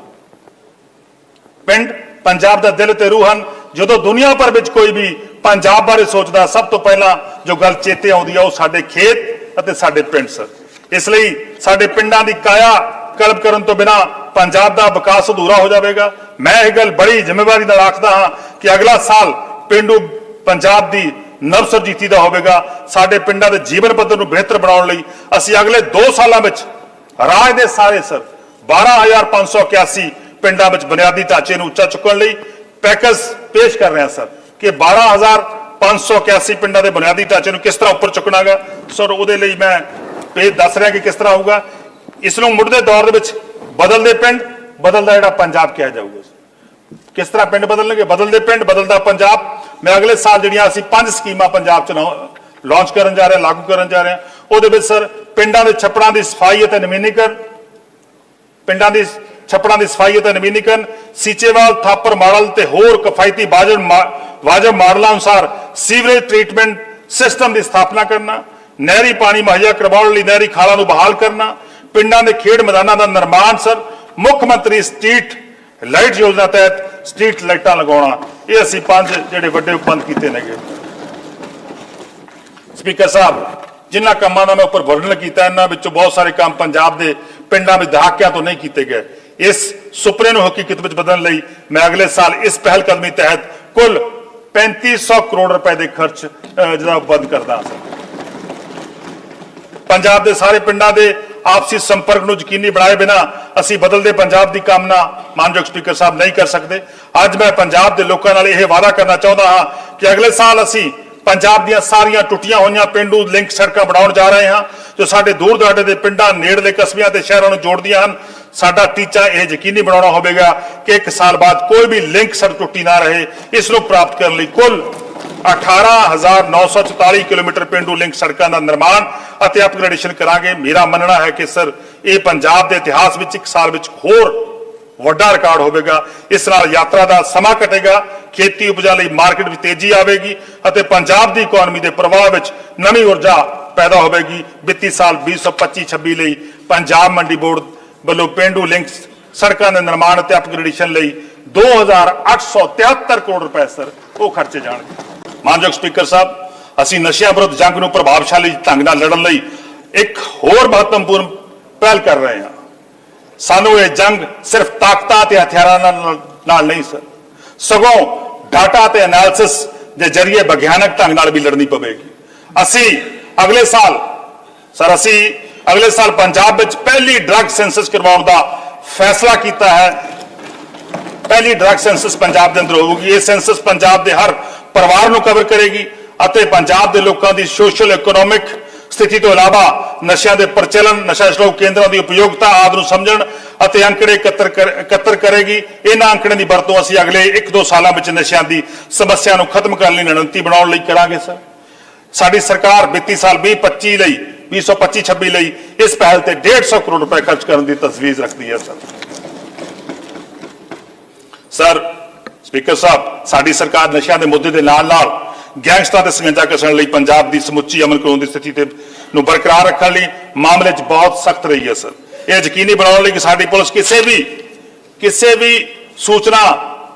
[SPEAKER 1] ਪਿੰਡ ਪੰਜਾਬ ਦਾ ਦਿਲ ਤੇ ਰੂਹ ਹਨ। ਜਦੋਂ ਦੁਨੀਆ ਭਰ ਵਿੱਚ ਕੋਈ ਵੀ ਪੰਜਾਬ ਬਾਰੇ ਸੋਚਦਾ, ਸਭ ਤੋਂ ਪਹਿਲਾਂ ਜੋ ਗੱਲ ਚੇਤੇ ਆਉਂਦੀ ਆ, ਉਹ ਸਾਡੇ ਖੇਤ ਅਤੇ ਸਾਡੇ ਪਿੰਡ, ਸਰ। ਇਸ ਲਈ ਸਾਡੇ ਪਿੰਡਾਂ ਦੀ ਕਾਇਆ ਕਲਪ ਕਰਨ ਤੋਂ ਬਿਨਾ ਪੰਜਾਬ ਦਾ ਵਿਕਾਸ ਅਧੂਰਾ ਹੋ ਜਾਵੇਗਾ। ਮੈਂ ਇਹ ਗੱਲ ਬੜੀ ਜ਼ਿੰਮੇਵਾਰੀ ਨਾਲ ਆਖਦਾ ਹਾਂ ਕਿ ਅਗਲਾ ਸਾਲ ਪਿੰਡੂ ਪੰਜਾਬ ਦੀ ਨਵ ਦਾ ਹੋਵੇਗਾ। ਸਾਡੇ ਪਿੰਡਾਂ ਦੇ ਜੀਵਨ ਪੱਧਰ ਨੂੰ ਬਿਹਤਰ ਬਣਾਉਣ ਲਈ ਅਸੀਂ ਅਗਲੇ 2 ਸਾਲਾਂ ਵਿੱਚ ਰਾਜ ਦੇ ਸਾਰੇ ਸਰ 12581 ਪਿੰਡਾਂ ਵਿੱਚ ਬੁਨਿਆਦੀ ਢਾਂਚੇ ਨੂੰ ਉੱਚਾ ਚੁੱਕਣ ਲਈ ਪੈਕੇਜ ਪੇਸ਼ ਕਰ ਰਿਹਾ ਸਰ ਕਿ 12581 ਪਿੰਡਾਂ ਦੇ ਬੁਨਿਆਦੀ ਢਾਂਚੇ ਨੂੰ ਕਿਸ ਤਰ੍ਹਾਂ ਉੱਪਰ ਚੁੱਕਣਾਗਾ। ਸਰ ਉਹਦੇ ਲਈ ਮੈਂ ਪੇਜ ਦੱਸ ਰਿਹਾ ਕਿ ਕਿਸ ਤਰ੍ਹਾਂ ਹੋਊਗਾ ਇਸ ਨੂੰ ਮੁੱਢਲੇ ਦੌਰ ਦੇ ਵਿੱਚ ਬਦਲਦੇ ਪਿੰਡ, ਬਦਲਦਾ ਜਿਹੜਾ ਪੰਜਾਬ ਕਿਹਾ ਜਾਊਗਾ। ਕਿਸ ਤਰ੍ਹਾਂ ਪਿੰਡ ਬਦਲਣਗੇ? ਬਦਲਦੇ ਪਿੰਡ, ਬਦਲਦਾ ਪੰਜਾਬ। ਮੈਂ ਅਗਲੇ ਸਾਲ ਜਿਹੜੀਆਂ ਅਸੀਂ ਪੰਜ ਸਕੀਮਾਂ ਪੰਜਾਬ ਚ ਲਾਂਚ ਕਰਨ ਜਾ ਰਹੇ, ਲਾਗੂ ਕਰਨ ਜਾ ਰਹੇ, ਉਹਦੇ ਵਿੱਚ ਸਰ ਪਿੰਡਾਂ ਦੇ ਛੱਪੜਾਂ ਦੀ ਸਫ਼ਾਈ ਅਤੇ ਨਵੀਨੀਕਰਨ, ਪਿੰਡਾਂ ਦੀ ਛੱਪੜਾਂ ਦੀ ਸਫ਼ਾਈ ਅਤੇ ਨਵੀਨੀਕਰਨ, ਸੀਚੇਵਾਲ, ਥਾਪਰ ਮਾਡਲ ਤੇ ਹੋਰ ਕਿਫਾਇਤੀ ਬਾਜਨ ਮਾ- ਵਾਜਬ ਮਾਡਲਾਂ ਅਨੁਸਾਰ ਸੀਵਰੇਜ ਟ੍ਰੀਟਮੈਂਟ ਸਿਸਟਮ ਦੀ ਸਥਾਪਨਾ ਕਰਨਾ, ਨਹਿਰੀ ਪਾਣੀ ਮੁਹੱਈਆ ਕਰਵਾਉਣ ਲਈ ਨਹਿਰੀ ਖਾਲਾਂ ਨੂੰ ਬਹਾਲ ਕਰਨਾ ਪਿੰਡਾਂ ਦੇ ਖੇਡ ਮੈਦਾਨਾਂ ਦਾ ਨਿਰਮਾਣ ਸਰ, ਮੁੱਖ ਮੰਤਰੀ ਸਟਰੀਟ ਲਾਈਟ ਯੋਜਨਾ ਤਹਿਤ ਸਟਰੀਟ ਲਾਈਟਾਂ ਲਗਾਉਣਾ, ਇਹ ਅਸੀਂ ਪੰਜ ਜਿਹੜੇ ਵੱਡੇ ਉਪੰਦ ਕੀਤੇ ਨੇਗੇ। ਸਪੀਕਰ ਸਾਹਿਬ ਜਿਨ੍ਹਾਂ ਕੰਮਾਂ ਦਾ ਮੈਂ ਉੱਪਰ ਵਰਣਨ ਕੀਤਾ, ਇਹਨਾਂ ਵਿੱਚੋਂ ਬਹੁਤ ਸਾਰੇ ਕੰਮ ਪੰਜਾਬ ਦੇ ਪਿੰਡਾਂ ਵਿੱਚ ਦਹਾਕਿਆਂ ਤੋਂ ਨਹੀਂ ਕੀਤੇ ਗਏ। ਇਸ ਸੁਪਨੇ ਨੂੰ ਹਕੀਕਤ ਵਿੱਚ ਬਦਲਣ ਲਈ ਮੈਂ ਅਗਲੇ ਸਾਲ ਇਸ ਪਹਿਲ ਕਦਮੀ ਤਹਿਤ ਕੁੱਲ 3500 ਕਰੋੜ ਰੁਪਏ ਦੇ ਖਰਚ ਜਿਹੜਾ ਬੰਦ ਕਰਦਾ ਹਾਂ ਪੰਜਾਬ ਦੇ ਸਾਰੇ ਪਿੰਡਾਂ ਦੇ ਆਪਸੀ ਸੰਪਰਕ ਨੂੰ ਯਕੀਨੀ ਬਣਾਏ ਬਿਨਾ ਅਸੀਂ ਬਦਲਦੇ ਪੰਜਾਬ ਦੀ ਕਾਮਨਾ ਮਾਨਯੋਗ ਸਪੀਕਰ ਸਾਹਿਬ ਨਹੀਂ ਕਰ ਸਕਦੇ। ਅੱਜ ਮੈਂ ਪੰਜਾਬ ਦੇ ਲੋਕਾਂ ਨਾਲ ਇਹ ਵਾਅਦਾ ਕਰਨਾ ਚਾਹੁੰਦਾ ਹਾਂ ਕਿ ਅਗਲੇ ਸਾਲ ਅਸੀਂ ਪੰਜਾਬ ਦੀਆਂ ਸਾਰੀਆਂ ਟੁੱਟੀਆਂ ਹੋਈਆਂ ਪਿੰਡੂ ਲਿੰਕ ਸੜਕਾਂ ਬਣਾਉਣ ਜਾ ਰਹੇ ਹਾਂ, ਜੋ ਸਾਡੇ ਦੂਰ ਦਰਾਡੇ ਦੇ ਪਿੰਡਾਂ, ਨੇੜਲੇ ਕਸਬਿਆਂ ਤੇ ਸ਼ਹਿਰਾਂ ਨੂੰ ਜੋੜਦੀਆਂ ਹਨ। ਸਾਡਾ ਟੀਚਾ ਇਹ ਯਕੀਨੀ ਬਣਾਉਣਾ ਹੋਵੇਗਾ ਕਿ ਇੱਕ ਸਾਲ ਬਾਅਦ ਕੋਈ ਵੀ ਲਿੰਕ ਸੜਕ ਟੁੱਟੀ ਨਾ ਰਹੇ, ਇਸ ਨੂੰ ਪ੍ਰਾਪਤ ਕਰਨ ਲਈ ਕੁੱਲ 18944 ਕਿਲੋਮੀਟਰ ਪਿੰਡੂ ਲਿੰਕ ਸੜਕਾਂ ਦਾ ਨਿਰਮਾਣ ਅਤੇ ਅਪਗ੍ਰੇਡੇਸ਼ਨ ਕਰਾਂਗੇ। ਮੇਰਾ ਮੰਨਣਾ ਹੈ ਕਿ ਸਰ, ਇਹ ਪੰਜਾਬ ਦੇ ਇਤਿਹਾਸ ਵਿੱਚ ਇੱਕ ਸਾਲ ਵਿੱਚ ਹੋਰ ਵੱਡਾ ਰਿਕਾਰਡ ਹੋਵੇਗਾ। ਇਸ ਨਾਲ ਯਾਤਰਾ ਦਾ ਸਮਾਂ ਘਟੇਗਾ, ਖੇਤੀ ਉਪਜਾਂ ਲਈ ਮਾਰਕੀਟ ਵਿੱਚ ਤੇਜ਼ੀ ਆਵੇਗੀ ਅਤੇ ਪੰਜਾਬ ਦੀ ਇਕਨੋਮੀ ਦੇ ਪ੍ਰਵਾਹ ਵਿੱਚ ਨਵੀਂ ਊਰਜਾ ਪੈਦਾ ਹੋਵੇਗੀ। ਵਿੱਤੀ ਸਾਲ 2025-26 ਲਈ ਪੰਜਾਬ ਮੰਡੀ ਬੋਰਡ ਵੱਲੋਂ ਪਿੰਡੂ ਲਿੰਕ ਸੜਕਾਂ ਦੇ ਨਿਰਮਾਣ ਅਤੇ ਅਪਗ੍ਰੇਡੇਸ਼ਨ ਲਈ 2873 ਕਰੋੜ ਰੁਪਏ ਸਰ, ਉਹ ਖਰਚੇ ਜਾਣਗੇ। ਮਾਨਯੋਗ ਸਪੀਕਰ ਸਾਹਿਬ, ਅਸੀਂ ਨਸ਼ਿਆਂ ਵਿਰੁੱਧ ਜੰਗ ਨੂੰ ਪ੍ਰਭਾਵਸ਼ਾਲੀ ਢੰਗ ਨਾਲ ਲੜਨ ਲਈ ਇੱਕ ਹੋਰ ਮਹੱਤਵਪੂਰਨ ਪਹਿਲ ਕਰ ਰਹੇ ਹਾਂ। ਸਾਨੂੰ ਇਹ ਜੰਗ ਸਿਰਫ ਤਾਕਤਾਂ ਤੇ ਹਥਿਆਰਾਂ ਨਾਲ ਨਹੀਂ ਸਗੋਂ ਡਾਟਾ ਤੇ ਐਨਾਲਿਸਿਸ ਦੇ ਜ਼ਰੀਏ ਵਿਗਿਆਨਕ ਢੰਗ ਨਾਲ ਵੀ ਲੜਨੀ ਪਵੇਗੀ। ਅਸੀਂ ਅਗਲੇ ਸਾਲ ਸਰ, ਅਸੀਂ ਅਗਲੇ ਸਾਲ ਪੰਜਾਬ ਵਿੱਚ ਪਹਿਲੀ ਡਰੱਗ ਸੈਂਸਸ ਕਰਵਾਉਣ ਦਾ ਫੈਸਲਾ ਕੀਤਾ ਹੈ। ਪਹਿਲੀ ਡਰੱਗ ਸੈਂਸਸ ਪੰਜਾਬ ਦੇ ਅੰਦਰ ਹੋਊਗੀ। ਇਹ ਸੈਂਸਸ ਪੰਜਾਬ ਦੇ ਹਰ ਪਰਿਵਾਰ ਨੂੰ ਕਵਰ ਕਰੇਗੀ ਅਤੇ ਪੰਜਾਬ ਦੇ ਲੋਕਾਂ ਦੀ ਸੋਸ਼ਲ ਇਕਨੋਮਿਕ ਸਥਿਤੀ ਤੋਂ ਇਲਾਵਾ ਨਸ਼ਿਆਂ ਦੇ ਪ੍ਰਚਲਨ, ਨਸ਼ਾ ਛਡਾਊ ਕੇਂਦਰਾਂ ਦੀ ਉਪਯੋਗਤਾ ਆਦਿ ਨੂੰ ਸਮਝਣ ਅਤੇ ਅੰਕੜੇ ਇਕੱਤਰ ਇਕੱਤਰ ਕਰੇਗੀ। ਇਹਨਾਂ ਅੰਕੜਿਆਂ ਦੀ ਵਰਤੋਂ ਅਸੀਂ ਅਗਲੇ 1-2 ਸਾਲਾਂ ਵਿੱਚ ਨਸ਼ਿਆਂ ਦੀ ਸਮੱਸਿਆ ਨੂੰ ਖਤਮ ਕਰਨ ਲਈ ਰਣਨੀਤੀ ਬਣਾਉਣ ਲਈ ਕਰਾਂਗੇ, ਸਰ। ਸਾਡੀ ਸਰਕਾਰ ਵਿੱਤੀ ਸਾਲ 2025 ਲਈ 2025 26 ਲਈ ਇਸ ਪਹਿਲ ਤੇ 150 ਕਰੋੜ ਰੁਪਏ ਖਰਚ ਕਰਨ ਦੀ ਤਜਵੀਜ਼ ਰੱਖਦੀ ਹੈ, ਸਰ। ਸਰ ਸਪੀਕਰ ਸਾਹਿਬ, ਸਾਡੀ ਸਰਕਾਰ ਨਸ਼ਿਆਂ ਦੇ ਮੁੱਦੇ ਦੇ ਨਾਲ ਨਾਲ ਗੈਂਗਸਟਰਾਂ ਤੇ ਸੰਗੰਜਾ ਕਸਣ ਲਈ ਪੰਜਾਬ ਦੀ ਸਮੁੱਚੀ ਅਮਨ ਕਾਨੂੰਨ ਦੀ ਸਥਿਤੀ ਤੇ ਨੂੰ ਬਰਕਰਾਰ ਰੱਖਣ ਲਈ ਮਾਮਲੇ 'ਚ ਬਹੁਤ ਸਖਤ ਰਹੀ ਹੈ, ਸਰ। ਇਹ ਯਕੀਨੀ ਬਣਾਉਣ ਲਈ ਕਿ ਸਾਡੀ ਪੁਲਿਸ ਕਿਸੇ ਵੀ ਕਿਸੇ ਵੀ ਸੂਚਨਾ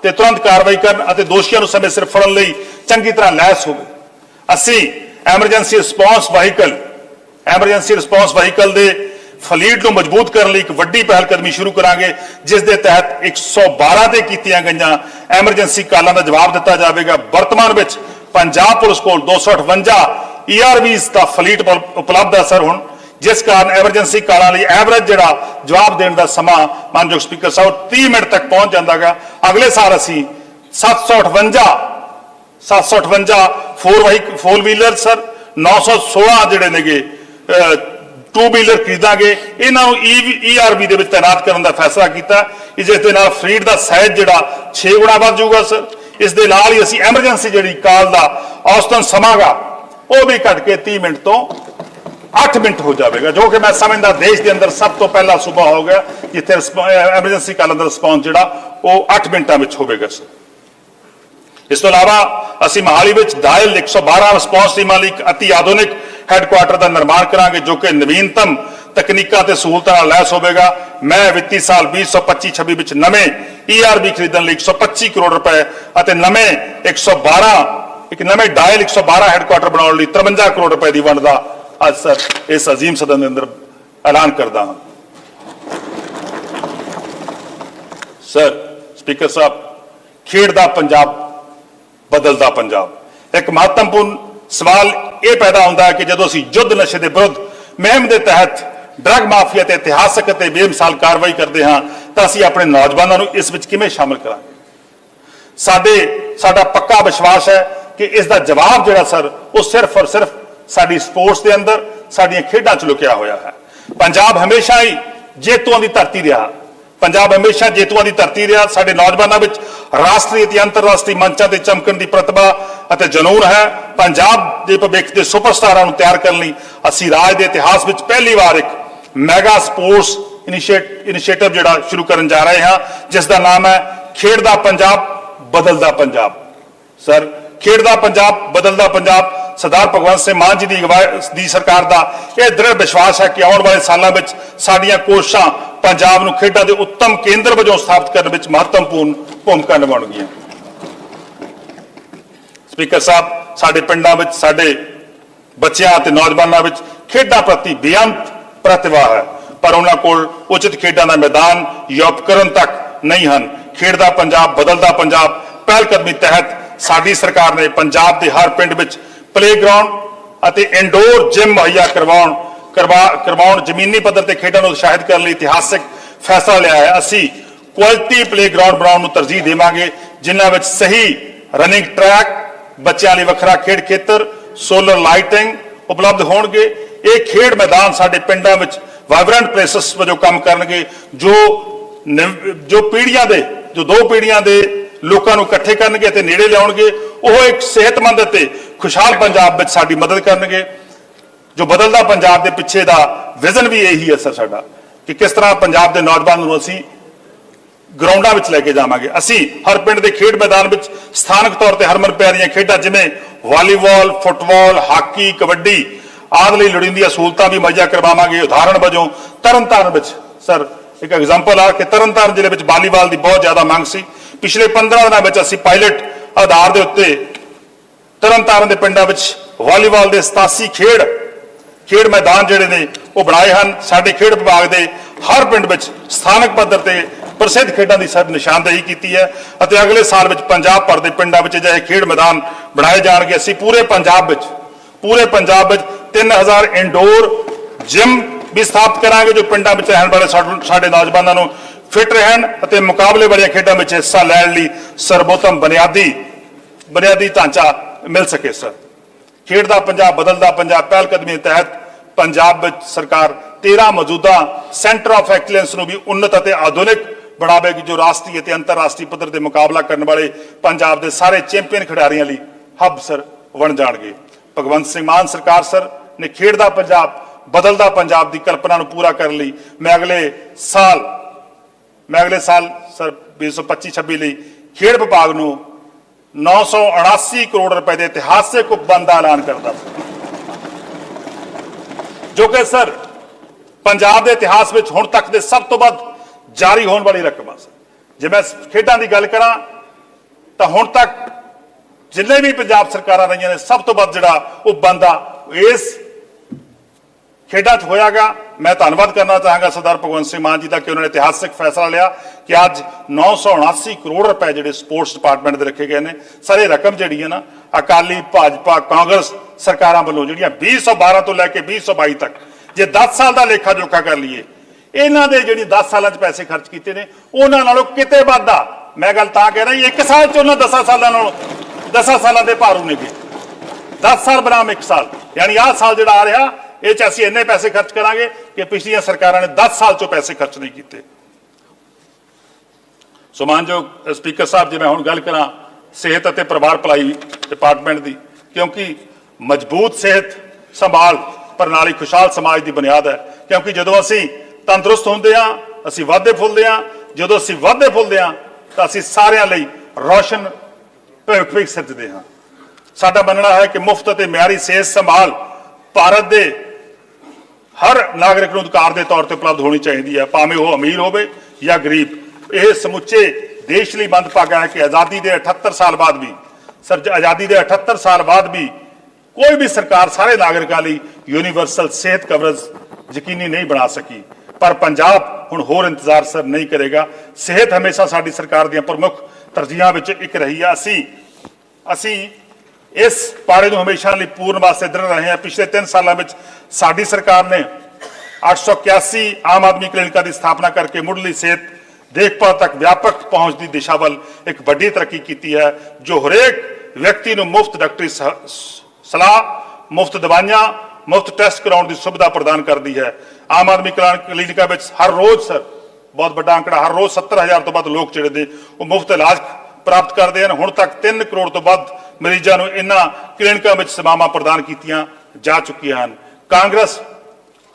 [SPEAKER 1] ਤੇ ਤੁਰੰਤ ਕਾਰਵਾਈ ਕਰਨ ਅਤੇ ਦੋਸ਼ੀਆਂ ਨੂੰ ਸਮੇਂ ਸਿਰ ਫੜਨ ਲਈ ਚੰਗੀ ਤਰ੍ਹਾਂ ਲੈਸ ਹੋਵੇ। ਅਸੀਂ emergency response vehicle, emergency response vehicle ਦੇ ਫਲੀਟ ਨੂੰ ਮਜ਼ਬੂਤ ਕਰਨ ਲਈ ਇੱਕ ਵੱਡੀ ਪਹਿਲ ਕਦਮੀ ਸ਼ੁਰੂ ਕਰਾਂਗੇ, ਜਿਸ ਦੇ ਤਹਿਤ 112 ਤੇ ਕੀਤੀਆਂ ਗਈਆਂ ਐਮਰਜੈਂਸੀ ਕਾਲਾਂ ਦਾ ਜਵਾਬ ਦਿੱਤਾ ਜਾਵੇਗਾ। ਵਰਤਮਾਨ ਵਿੱਚ ਪੰਜਾਬ ਪੁਲਿਸ ਕੋਲ 258 ਈਆਰਵੀਸ ਦਾ ਫਲੀਟ ਉਪਲਬਧ ਹੈ ਸਰ ਹੁਣ, ਜਿਸ ਕਾਰਨ ਐਮਰਜੈਂਸੀ ਕਾਲਾਂ ਲਈ ਐਵਰੇਜ ਜਿਹੜਾ ਜਵਾਬ ਦੇਣ ਦਾ ਸਮਾਂ ਮਾਨਯੋਗ ਸਪੀਕਰ ਸਾਹਿਬ 30 ਮਿੰਟ ਤੱਕ ਪਹੁੰਚ ਜਾਂਦਾਗਾ। ਅਗਲੇ ਸਾਲ ਅਸੀਂ 758 758 ਫੋਰ ਵਾਹੀ ਫੋਰ ਵੀਲਰ ਸਰ 916 ਜਿਹੜੇ ਨੇਗੇ ਟੂ ਵੀਲਰ ਖਰੀਦਾਂਗੇ। ਇਹਨਾਂ ਨੂੰ e ਈਆਰਬੀ ਦੇ ਵਿੱਚ ਤਾਇਨਾਤ ਕਰਨ ਦਾ ਫੈਸਲਾ ਕੀਤਾ। ਜਿਸ ਦੇ ਨਾਲ ਫਰੀਡ ਦਾ ਸਾਈਜ਼ ਜਿਹੜਾ 6 ਗੁਣਾ ਵੱਧ ਜਾਊਗਾ, ਸਰ। ਇਸ ਦੇ ਨਾਲ ਹੀ ਅਸੀਂ ਐਮਰਜੈਂਸੀ ਜਿਹੜੀ ਕਾਲ ਦਾ ਔਸਤਨ ਸਮਾਂਗਾ, ਉਹ ਵੀ ਘਟ ਕੇ 30 ਮਿੰਟ ਤੋਂ 8 ਮਿੰਟ ਹੋ ਜਾਵੇਗਾ, ਜੋ ਕਿ ਮੈਂ ਸਮਝਦਾ ਦੇਸ਼ ਦੇ ਅੰਦਰ ਸਭ ਤੋਂ ਪਹਿਲਾ ਸੂਬਾ ਹੋ ਗਿਆ, ਜਿੱਥੇ ਐਮਰਜੈਂਸੀ ਕਾਲਾਂ ਦਾ ਰਿਸਪੌਂਸ ਜਿਹੜਾ, ਉਹ 8 ਮਿੰਟਾਂ ਵਿੱਚ ਹੋਵੇਗਾ, ਸਰ। ਇਸ ਤੋਂ ਇਲਾਵਾ ਅਸੀਂ ਮਹਾਲੀ ਵਿੱਚ ਡਾਇਲ 112 ਰਿਸਪੌਂਸ ਟੀਮਾਂ ਲਈ ਇੱਕ ਅਤੀ ਆਧੁਨਿਕ ਹੈੱਡਕੁਆਟਰ ਦਾ ਨਿਰਮਾਣ ਕਰਾਂਗੇ, ਜੋ ਕਿ ਨਵੀਨਤਮ ਤਕਨੀਕਾਂ ਤੇ ਸਹੂਲਤਾਂ ਨਾਲ ਲੈਸ ਹੋਵੇਗਾ। ਮੈਂ ਵਿੱਤੀ ਸਾਲ 2025-26 ਵਿੱਚ ਨਵੇਂ ERB ਖਰੀਦਣ ਲਈ 125 ਕਰੋੜ ਰੁਪਏ ਅਤੇ ਨਵੇਂ 112 ਇੱਕ ਨਵੇਂ ਡਾਇਲ 112 ਹੈੱਡਕੁਆਟਰ ਬਣਾਉਣ ਲਈ 53 ਕਰੋੜ ਰੁਪਏ ਦੀ ਵੰਡ ਦਾ ਅੱਜ ਸਰ ਇਸ ਅਜ਼ੀਮ ਸਦਨ ਦੇ ਅੰਦਰ ਐਲਾਨ ਕਰਦਾ ਹਾਂ। ਸਰ, ਸਪੀਕਰ ਸਾਹਿਬ, ਖੇਡ ਦਾ ਪੰਜਾਬ ਬਦਲਦਾ ਪੰਜਾਬ। ਇੱਕ ਮਹੱਤਵਪੂਰਨ ਸਵਾਲ ਇਹ ਪੈਦਾ ਹੁੰਦਾ ਹੈ ਕਿ ਜਦੋਂ ਅਸੀਂ ਯੁੱਧ ਨਸ਼ੇ ਦੇ ਵਿਰੁੱਧ ਮੁਹਿੰਮ ਦੇ ਤਹਿਤ ਡਰੱਗ ਮਾਫੀਆ ਤੇ ਇਤਿਹਾਸਕ ਅਤੇ ਬੇਮਿਸਾਲ ਕਾਰਵਾਈ ਕਰਦੇ ਹਾਂ, ਤਾਂ ਅਸੀਂ ਆਪਣੇ ਨੌਜਵਾਨਾਂ ਨੂੰ ਇਸ ਵਿੱਚ ਕਿਵੇਂ ਸ਼ਾਮਲ ਕਰਾਂਗੇ? ਸਾਡੇ, ਸਾਡਾ ਪੱਕਾ ਵਿਸ਼ਵਾਸ ਹੈ ਕਿ ਇਸ ਦਾ ਜਵਾਬ ਜਿਹੜਾ ਸਰ, ਉਹ ਸਿਰਫ ਔਰ ਸਿਰਫ ਸਾਡੀ ਸਪੋਰਟਸ ਦੇ ਅੰਦਰ, ਸਾਡੀਆਂ ਖੇਡਾਂ 'ਚ ਲੁਕਿਆ ਹੋਇਆ ਹੈ। ਪੰਜਾਬ ਹਮੇਸ਼ਾ ਹੀ ਜੇਤੂਆਂ ਦੀ ਧਰਤੀ ਰਿਹਾ। ਪੰਜਾਬ ਹਮੇਸ਼ਾ ਜੇਤੂਆਂ ਦੀ ਧਰਤੀ ਰਿਹਾ। ਸਾਡੇ ਨੌਜਵਾਨਾਂ ਵਿੱਚ ਰਾਸ਼ਟਰੀ ਅਤੇ ਅੰਤਰਰਾਸ਼ਟਰੀ ਮੰਚਾਂ ਤੇ ਚਮਕਣ ਦੀ ਪ੍ਰਤਿਭਾ ਅਤੇ ਜਨੂਨ ਹੈ। ਪੰਜਾਬ ਦੇ ਭਵਿੱਖ ਦੇ ਸੁਪਰਸਟਾਰਾਂ ਨੂੰ ਤਿਆਰ ਕਰਨ ਲਈ ਅਸੀਂ ਰਾਜ ਦੇ ਇਤਿਹਾਸ ਵਿੱਚ ਪਹਿਲੀ ਵਾਰ ਇੱਕ ਮੈਗਾ ਸਪੋਰਟਸ ਇਨੀਸ਼ੀਏਟਿਵ ਜਿਹੜਾ ਸ਼ੁਰੂ ਕਰਨ ਜਾ ਰਹੇ ਹਾਂ ਜਿਸ ਦਾ ਨਾਮ ਹੈ ਖੇਡ ਦਾ ਪੰਜਾਬ, ਬਦਲਦਾ ਪੰਜਾਬ। ਸਰ ਖੇਡ ਦਾ ਪੰਜਾਬ, ਬਦਲਦਾ ਪੰਜਾਬ, ਸਰਦਾਰ ਭਗਵੰਤ ਸਿੰਘ ਮਾਨ ਜੀ ਦੀ ਅਗਵਾਈ ਦੀ ਸਰਕਾਰ ਦਾ ਇਹ ਦ੍ਰਿੜ ਵਿਸ਼ਵਾਸ ਹੈ ਕਿ ਆਉਣ ਵਾਲੇ ਸਾਲਾਂ ਵਿੱਚ ਸਾਡੀਆਂ ਕੋਸ਼ਿਸ਼ਾਂ ਪੰਜਾਬ ਨੂੰ ਖੇਡਾਂ ਦੇ ਉੱਤਮ ਕੇਂਦਰ ਵਜੋਂ ਸਥਾਪਿਤ ਕਰਨ ਵਿੱਚ ਮਹੱਤਵਪੂਰਨ ਭੂਮਿਕਾ ਨਿਭਾਉਣਗੀਆਂ। ਸਪੀਕਰ ਸਾਹਿਬ, ਸਾਡੇ ਪਿੰਡਾਂ ਵਿੱਚ, ਸਾਡੇ ਬੱਚਿਆਂ ਅਤੇ ਨੌਜਵਾਨਾਂ ਵਿੱਚ ਖੇਡਾਂ ਪ੍ਰਤੀ ਬੇਅੰਤ ਪ੍ਰਤਿਭਾ ਹੈ। ਪਰ ਉਹਨਾਂ ਕੋਲ ਉਚਿਤ ਖੇਡਾਂ ਦਾ ਮੈਦਾਨ ਜਾਂ ਉਪਕਰਨ ਤੱਕ ਨਹੀਂ ਹਨ। ਖੇਡਦਾ ਪੰਜਾਬ, ਬਦਲਦਾ ਪੰਜਾਬ, ਪਹਿਲਕਦਮੀ ਤਹਿਤ ਸਾਡੀ ਸਰਕਾਰ ਨੇ ਪੰਜਾਬ ਦੇ ਹਰ ਪਿੰਡ ਵਿੱਚ ਪਲੇਗਰਾਉਂਡ ਅਤੇ ਇਨਡੋਰ ਜਿਮ ਮੁਹੱਈਆ ਕਰਵਾਉਣ ਕਰਵਾ ਕਰਵਾਉਣ ਜ਼ਮੀਨੀ ਪੱਧਰ ਤੇ ਖੇਡਾਂ ਨੂੰ ਉਤਸ਼ਾਹਿਤ ਕਰਨ ਲਈ ਇਤਿਹਾਸਕ ਫੈਸਲਾ ਲਿਆ ਹੈ। ਅਸੀਂ ਕੁਆਲਿਟੀ ਪਲੇਗਰਾਉਂਡ ਬਣਾਉਣ ਨੂੰ ਤਰਜੀਹ ਦੇਵਾਂਗੇ, ਜਿਨ੍ਹਾਂ ਵਿੱਚ ਸਹੀ ਰਨਿੰਗ ਟਰੈਕ ਬੱਚਿਆਂ ਲਈ ਵੱਖਰਾ ਖੇਡ ਖੇਤਰ ਸੋਲਰ ਲਾਈਟਿੰਗ ਉਪਲਬਧ ਹੋਣਗੇ। ਇਹ ਖੇਡ ਮੈਦਾਨ ਸਾਡੇ ਪਿੰਡਾਂ ਵਿੱਚ ਵਾਈਬ੍ਰੈਂਟ ਪਲੇਸਸ ਵਜੋਂ ਕੰਮ ਕਰਨਗੇ, ਜੋ ਨਿਵ- ਜੋ ਪੀੜ੍ਹੀਆਂ ਦੇ, ਜੋ ਦੋ ਪੀੜ੍ਹੀਆਂ ਦੇ ਲੋਕਾਂ ਨੂੰ ਇਕੱਠੇ ਕਰਨਗੇ ਅਤੇ ਨੇੜੇ ਲਿਆਉਣਗੇ, ਉਹ ਇੱਕ ਸਿਹਤਮੰਦ ਅਤੇ ਖੁਸ਼ਹਾਲ ਪੰਜਾਬ ਵਿੱਚ ਸਾਡੀ ਮਦਦ ਕਰਨਗੇ। ਜੋ ਬਦਲਦਾ ਪੰਜਾਬ ਦੇ ਪਿੱਛੇ ਦਾ ਵਿਜ਼ਨ ਵੀ ਇਹੀ ਹੈ ਸਰ ਸਾਡਾ, ਕਿ ਕਿਸ ਤਰ੍ਹਾਂ ਪੰਜਾਬ ਦੇ ਨੌਜਵਾਨ ਨੂੰ ਅਸੀਂ ਗਰਾਊਂਡਾਂ ਵਿੱਚ ਲੈ ਕੇ ਜਾਵਾਂਗੇ। ਅਸੀਂ ਹਰ ਪਿੰਡ ਦੇ ਖੇਡ ਮੈਦਾਨ ਵਿੱਚ ਸਥਾਨਕ ਤੌਰ ਤੇ ਹਰਮਨ ਪਿਆਰੀਆਂ ਖੇਡਾਂ, ਜਿਵੇਂ ਵਾਲੀਬਾਲ, ਫੁੱਟਬਾਲ, ਹਾਕੀ, ਕਬੱਡੀ, ਆਦਿ ਲਈ ਲੋੜੀਂਦੀਆਂ ਸਹੂਲਤਾਂ ਵੀ ਮੁਹੱਈਆ ਕਰਵਾਵਾਂਗੇ। ਉਦਾਹਰਣ ਵਜੋਂ ਤਰਨਤਾਰਨ ਵਿੱਚ, ਸਰ, ਇੱਕ ਐਗਜ਼ਾਮਪਲ ਆ ਕਿ ਤਰਨਤਾਰਨ ਜ਼ਿਲ੍ਹੇ ਵਿੱਚ ਵਾਲੀਬਾਲ ਦੀ ਬਹੁਤ ਜ਼ਿਆਦਾ ਮੰਗ ਸੀ। ਪਿਛਲੇ 15 ਦਿਨਾਂ ਵਿੱਚ ਅਸੀਂ ਪਾਇਲਟ ਆਧਾਰ ਦੇ ਉੱਤੇ ਤਰਨਤਾਰਨ ਦੇ ਪਿੰਡਾਂ ਵਿੱਚ ਵਾਲੀਬਾਲ ਦੇ 87 ਖੇਡ ਖੇਡ ਮੈਦਾਨ ਜਿਹੜੇ ਨੇ, ਉਹ ਬਣਾਏ ਹਨ। ਸਾਡੇ ਖੇਡ ਵਿਭਾਗ ਦੇ ਹਰ ਪਿੰਡ ਵਿੱਚ ਸਥਾਨਕ ਪੱਧਰ ਤੇ ਪ੍ਰਸਿੱਧ ਖੇਡਾਂ ਦੀ ਸਰ ਨਿਸ਼ਾਨਦੇਹੀ ਕੀਤੀ ਹੈ ਅਤੇ ਅਗਲੇ ਸਾਲ ਵਿੱਚ ਪੰਜਾਬ ਭਰ ਦੇ ਪਿੰਡਾਂ ਵਿੱਚ ਅਜਿਹੇ ਖੇਡ ਮੈਦਾਨ ਬਣਾਏ ਜਾਣਗੇ। ਅਸੀਂ ਪੂਰੇ ਪੰਜਾਬ ਵਿੱਚ, ਪੂਰੇ ਪੰਜਾਬ ਵਿੱਚ 3000 ਇਨਡੋਰ ਜਿਮ ਵੀ ਸਥਾਪਿਤ ਕਰਾਂਗੇ, ਜੋ ਪਿੰਡਾਂ ਵਿੱਚ ਰਹਿਣ ਵਾਲੇ ਸਾਡੇ ਸਾਡੇ ਨੌਜਵਾਨਾਂ ਨੂੰ ਫਿਟ ਰਹਿਣ ਅਤੇ ਮੁਕਾਬਲੇ ਵਾਲੀਆਂ ਖੇਡਾਂ ਵਿੱਚ ਹਿੱਸਾ ਲੈਣ ਲਈ ਸਰਬੋਤਮ ਬੁਨਿਆਦੀ ਬੁਨਿਆਦੀ ਢਾਂਚਾ ਮਿਲ ਸਕੇ, ਸਰ। ਖੇਡ ਦਾ ਪੰਜਾਬ, ਬਦਲਦਾ ਪੰਜਾਬ ਪਹਿਲ ਕਦਮੀ ਦੇ ਤਹਿਤ ਪੰਜਾਬ ਵਿੱਚ ਸਰਕਾਰ 13 ਮੌਜੂਦਾ ਸੈਂਟਰ ਆਫ ਐਕਸਲੈਂਸ ਨੂੰ ਵੀ ਉન્નਤ ਅਤੇ ਆਧੁਨਿਕ ਬਣਾਵੇਗੀ ਜੋ ਰਾਸ਼ਟਰੀ ਅਤੇ ਅੰਤਰਰਾਸ਼ਟਰੀ ਪੱਧਰ ਤੇ ਮੁਕਾਬਲਾ ਕਰਨ ਵਾਲੇ ਪੰਜਾਬ ਦੇ ਸਾਰੇ ਚੈਂਪੀਅਨ ਖਿਡਾਰੀਆਂ ਲਈ ਹੱਬ ਸਰ ਬਣ ਜਾਣਗੇ। ਭਗਵੰਤ ਸਿੰਘ ਮਾਨ ਸਰਕਾਰ, ਸਰ, ਨੇ ਖੇਡਦਾ ਪੰਜਾਬ, ਬਦਲਦਾ ਪੰਜਾਬ ਦੀ ਕਲਪਨਾ ਨੂੰ ਪੂਰਾ ਕਰਨ ਲਈ ਮੈਂ ਅਗਲੇ ਸਾਲ, ਮੈਂ ਅਗਲੇ ਸਾਲ, ਸਰ 2025 26 ਲਈ ਖੇਡ ਵਿਭਾਗ ਨੂੰ 979 ਕਰੋੜ ਰੁਪਏ ਦੇ ਇਤਿਹਾਸਿਕ ਉਪਬੰਧ ਦਾ ਐਲਾਨ ਕਰਦਾ ਸੀ ਜੋ ਕਿ ਸਰ, ਪੰਜਾਬ ਦੇ ਇਤਿਹਾਸ ਵਿੱਚ ਹੁਣ ਤੱਕ ਦੇ ਸਭ ਤੋਂ ਵੱਧ ਜਾਰੀ ਹੋਣ ਵਾਲੀ ਰਕਮ ਆ ਜੇ ਮੈਂ ਖੇਡਾਂ ਦੀ ਗੱਲ ਕਰਾਂ, ਤਾਂ ਹੁਣ ਤੱਕ ਜਿੰਨੇ ਵੀ ਪੰਜਾਬ ਸਰਕਾਰਾਂ ਰਹੀਆਂ ਨੇ, ਸਭ ਤੋਂ ਵੱਧ ਜਿਹੜਾ ਉਹ ਬੰਦਾ ਇਸ ਖੇਡਾਂ 'ਚ ਹੋਇਆਗਾ। ਮੈਂ ਧੰਨਵਾਦ ਕਰਨਾ ਚਾਹਾਂਗਾ ਸਰਦਾਰ ਭਗਵੰਤ ਸਿੰਘ ਮਾਨ ਜੀ ਦਾ ਕਿ ਉਹਨਾਂ ਨੇ ਇਤਿਹਾਸਿਕ ਫੈਸਲਾ ਲਿਆ ਕਿ ਅੱਜ 979 ਕਰੋੜ ਰੁਪਏ ਜਿਹੜੇ ਸਪੋਰਟਸ ਡਿਪਾਰਟਮੈਂਟ ਦੇ ਰੱਖੇ ਗਏ ਨੇ। ਸਾਰੇ ਰਕਮ ਜਿਹੜੀ ਹੈ ਨਾ, ਅਕਾਲੀ, ਭਾਜਪਾ, ਕਾਂਗਰਸ ਸਰਕਾਰਾਂ ਵੱਲੋਂ ਜਿਹੜੀਆਂ 2012 ਤੋਂ ਲੈ ਕੇ 2022 ਤੱਕ, ਜੇ 10 ਸਾਲ ਦਾ ਲੇਖਾ ਜੋਖਾ ਕਰ ਲਈਏ, ਇਹਨਾਂ ਦੇ ਜਿਹੜੀ 10 ਸਾਲਾਂ 'ਚ ਪੈਸੇ ਖਰਚ ਕੀਤੇ ਨੇ, ਉਹਨਾਂ ਨਾਲੋਂ ਕਿਤੇ ਵਾਧਾ ਮੈਂ ਗੱਲ ਤਾਂ ਕਹਿ ਰਿਹਾ, ਇੱਕ ਸਾਲ 'ਚ ਉਹਨਾਂ 10 ਸਾਲਾਂ ਨਾਲੋਂ 10 ਸਾਲਾਂ ਦੇ ਭਾਰੂ ਨੇਗੇ। 10 ਸਾਲ ਬਨਾਮ 1 ਸਾਲ, ਯਾਨੀ ਆਹ ਸਾਲ ਜਿਹੜਾ ਆ ਰਿਹਾ ਇਹ ਚ ਅਸੀਂ ਇੰਨੇ ਪੈਸੇ ਖਰਚ ਕਰਾਂਗੇ ਕਿ ਪਿਛਲੀਆਂ ਸਰਕਾਰਾਂ ਨੇ 10 ਸਾਲ ਚੋਂ ਪੈਸੇ ਖਰਚ ਨਹੀਂ ਕੀਤੇ। ਸੋ ਮਾਨਯੋਗ ਸਪੀਕਰ ਸਾਹਿਬ, ਜੇ ਮੈਂ ਹੁਣ ਗੱਲ ਕਰਾਂ ਸਿਹਤ ਅਤੇ ਪਰਿਵਾਰ ਭਲਾਈ ਡਿਪਾਰਟਮੈਂਟ ਦੀ, ਕਿਉਂਕਿ ਮਜ਼ਬੂਤ ਸਿਹਤ ਸੰਭਾਲ ਪ੍ਰਣਾਲੀ ਖੁਸ਼ਹਾਲ ਸਮਾਜ ਦੀ ਬੁਨਿਆਦ ਹੈ, ਕਿਉਂਕਿ ਜਦੋਂ ਅਸੀਂ ਤੰਦਰੁਸਤ ਹੁੰਦੇ ਹਾਂ, ਅਸੀਂ ਵਾਧੇ ਫੁੱਲਦੇ ਹਾਂ, ਜਦੋਂ ਅਸੀਂ ਵਾਧੇ ਫੁੱਲਦੇ ਹਾਂ, ਤਾਂ ਅਸੀਂ ਸਾਰਿਆਂ ਲਈ ਰੌਸ਼ਨ ਭਵਿੱਖ ਵੀ ਸਿਰਜਦੇ ਹਾਂ। ਸਾਡਾ ਮੰਨਣਾ ਹੈ ਕਿ ਮੁਫਤ ਅਤੇ ਮਿਆਰੀ ਸਿਹਤ ਸੰਭਾਲ ਭਾਰਤ ਦੇ ਹਰ ਨਾਗਰਿਕ ਨੂੰ ਅਧਿਕਾਰ ਦੇ ਤੌਰ ਤੇ ਉਪਲਬਧ ਹੋਣੀ ਚਾਹੀਦੀ ਹੈ, ਭਾਵੇਂ ਉਹ ਅਮੀਰ ਹੋਵੇ ਜਾਂ ਗਰੀਬ। ਇਹ ਸਮੁੱਚੇ ਦੇਸ਼ ਲਈ ਮੰਦਭਾਗਾ ਹੈ ਕਿ ਆਜ਼ਾਦੀ ਦੇ 78 ਸਾਲ ਬਾਅਦ ਵੀ, ਸਰ, ਆਜ਼ਾਦੀ ਦੇ 78 ਸਾਲ ਬਾਅਦ ਵੀ ਕੋਈ ਵੀ ਸਰਕਾਰ ਸਾਰੇ ਨਾਗਰਿਕਾਂ ਲਈ ਯੂਨੀਵਰਸਲ ਸਿਹਤ ਕਵਰੇਜ ਯਕੀਨੀ ਨਹੀਂ ਬਣਾ ਸਕੀ। ਪਰ ਪੰਜਾਬ ਹੁਣ ਹੋਰ ਇੰਤਜ਼ਾਰ ਸਰ ਨਹੀਂ ਕਰੇਗਾ। ਸਿਹਤ ਹਮੇਸ਼ਾ ਸਾਡੀ ਸਰਕਾਰ ਦੀਆਂ ਪ੍ਰਮੁੱਖ ਤਰਜੀਹਾਂ ਵਿੱਚ ਇੱਕ ਰਹੀ ਆ। ਅਸੀਂ ਅਸੀਂ ਇਸ ਪਾੜੇ ਨੂੰ ਹਮੇਸ਼ਾ ਲਈ ਪੂਰਨ ਵਾਸਤੇ ਦ੍ਰਿੜ ਰਹੇ ਹਾਂ। ਪਿਛਲੇ 3 ਸਾਲਾਂ ਵਿੱਚ ਸਾਡੀ ਸਰਕਾਰ ਨੇ 881 ਆਮ ਆਦਮੀ ਕਲੀਨਿਕਾਂ ਦੀ ਸਥਾਪਨਾ ਕਰਕੇ ਮੁੱਢਲੀ ਸਿਹਤ ਦੇਖਭਾਲ ਤੱਕ ਵਿਆਪਕ ਪਹੁੰਚ ਦੀ ਦਿਸ਼ਾ ਵੱਲ ਇੱਕ ਵੱਡੀ ਤਰੱਕੀ ਕੀਤੀ ਹੈ, ਜੋ ਹਰੇਕ ਵਿਅਕਤੀ ਨੂੰ ਮੁਫਤ ਡਾਕਟਰੀ ਸਹ- ਸਲਾਹ, ਮੁਫਤ ਦਵਾਈਆਂ, ਮੁਫਤ ਟੈਸਟ ਕਰਾਉਣ ਦੀ ਸੁਵਿਧਾ ਪ੍ਰਦਾਨ ਕਰਦੀ ਹੈ। ਆਮ ਆਦਮੀ ਕਲਿਆਣ ਕਲੀਨਿਕਾਂ ਵਿੱਚ ਹਰ ਰੋਜ਼, ਸਰ, ਬਹੁਤ ਵੱਡਾ ਅੰਕੜਾ, ਹਰ ਰੋਜ਼ 70000 ਤੋਂ ਵੱਧ ਲੋਕ ਜਿਹੜੇ ਨੇ ਉਹ ਮੁਫਤ ਇਲਾਜ ਪ੍ਰਾਪਤ ਕਰਦੇ ਹਨ। ਹੁਣ ਤੱਕ 3 ਕਰੋੜ ਤੋਂ ਵੱਧ ਮਰੀਜ਼ਾਂ ਨੂੰ ਇਹਨਾਂ ਕਲੀਨਿਕਾਂ ਵਿੱਚ ਸੇਵਾਵਾਂ ਪ੍ਰਦਾਨ ਕੀਤੀਆਂ ਜਾ ਚੁੱਕੀਆਂ ਹਨ। ਕਾਂਗਰਸ,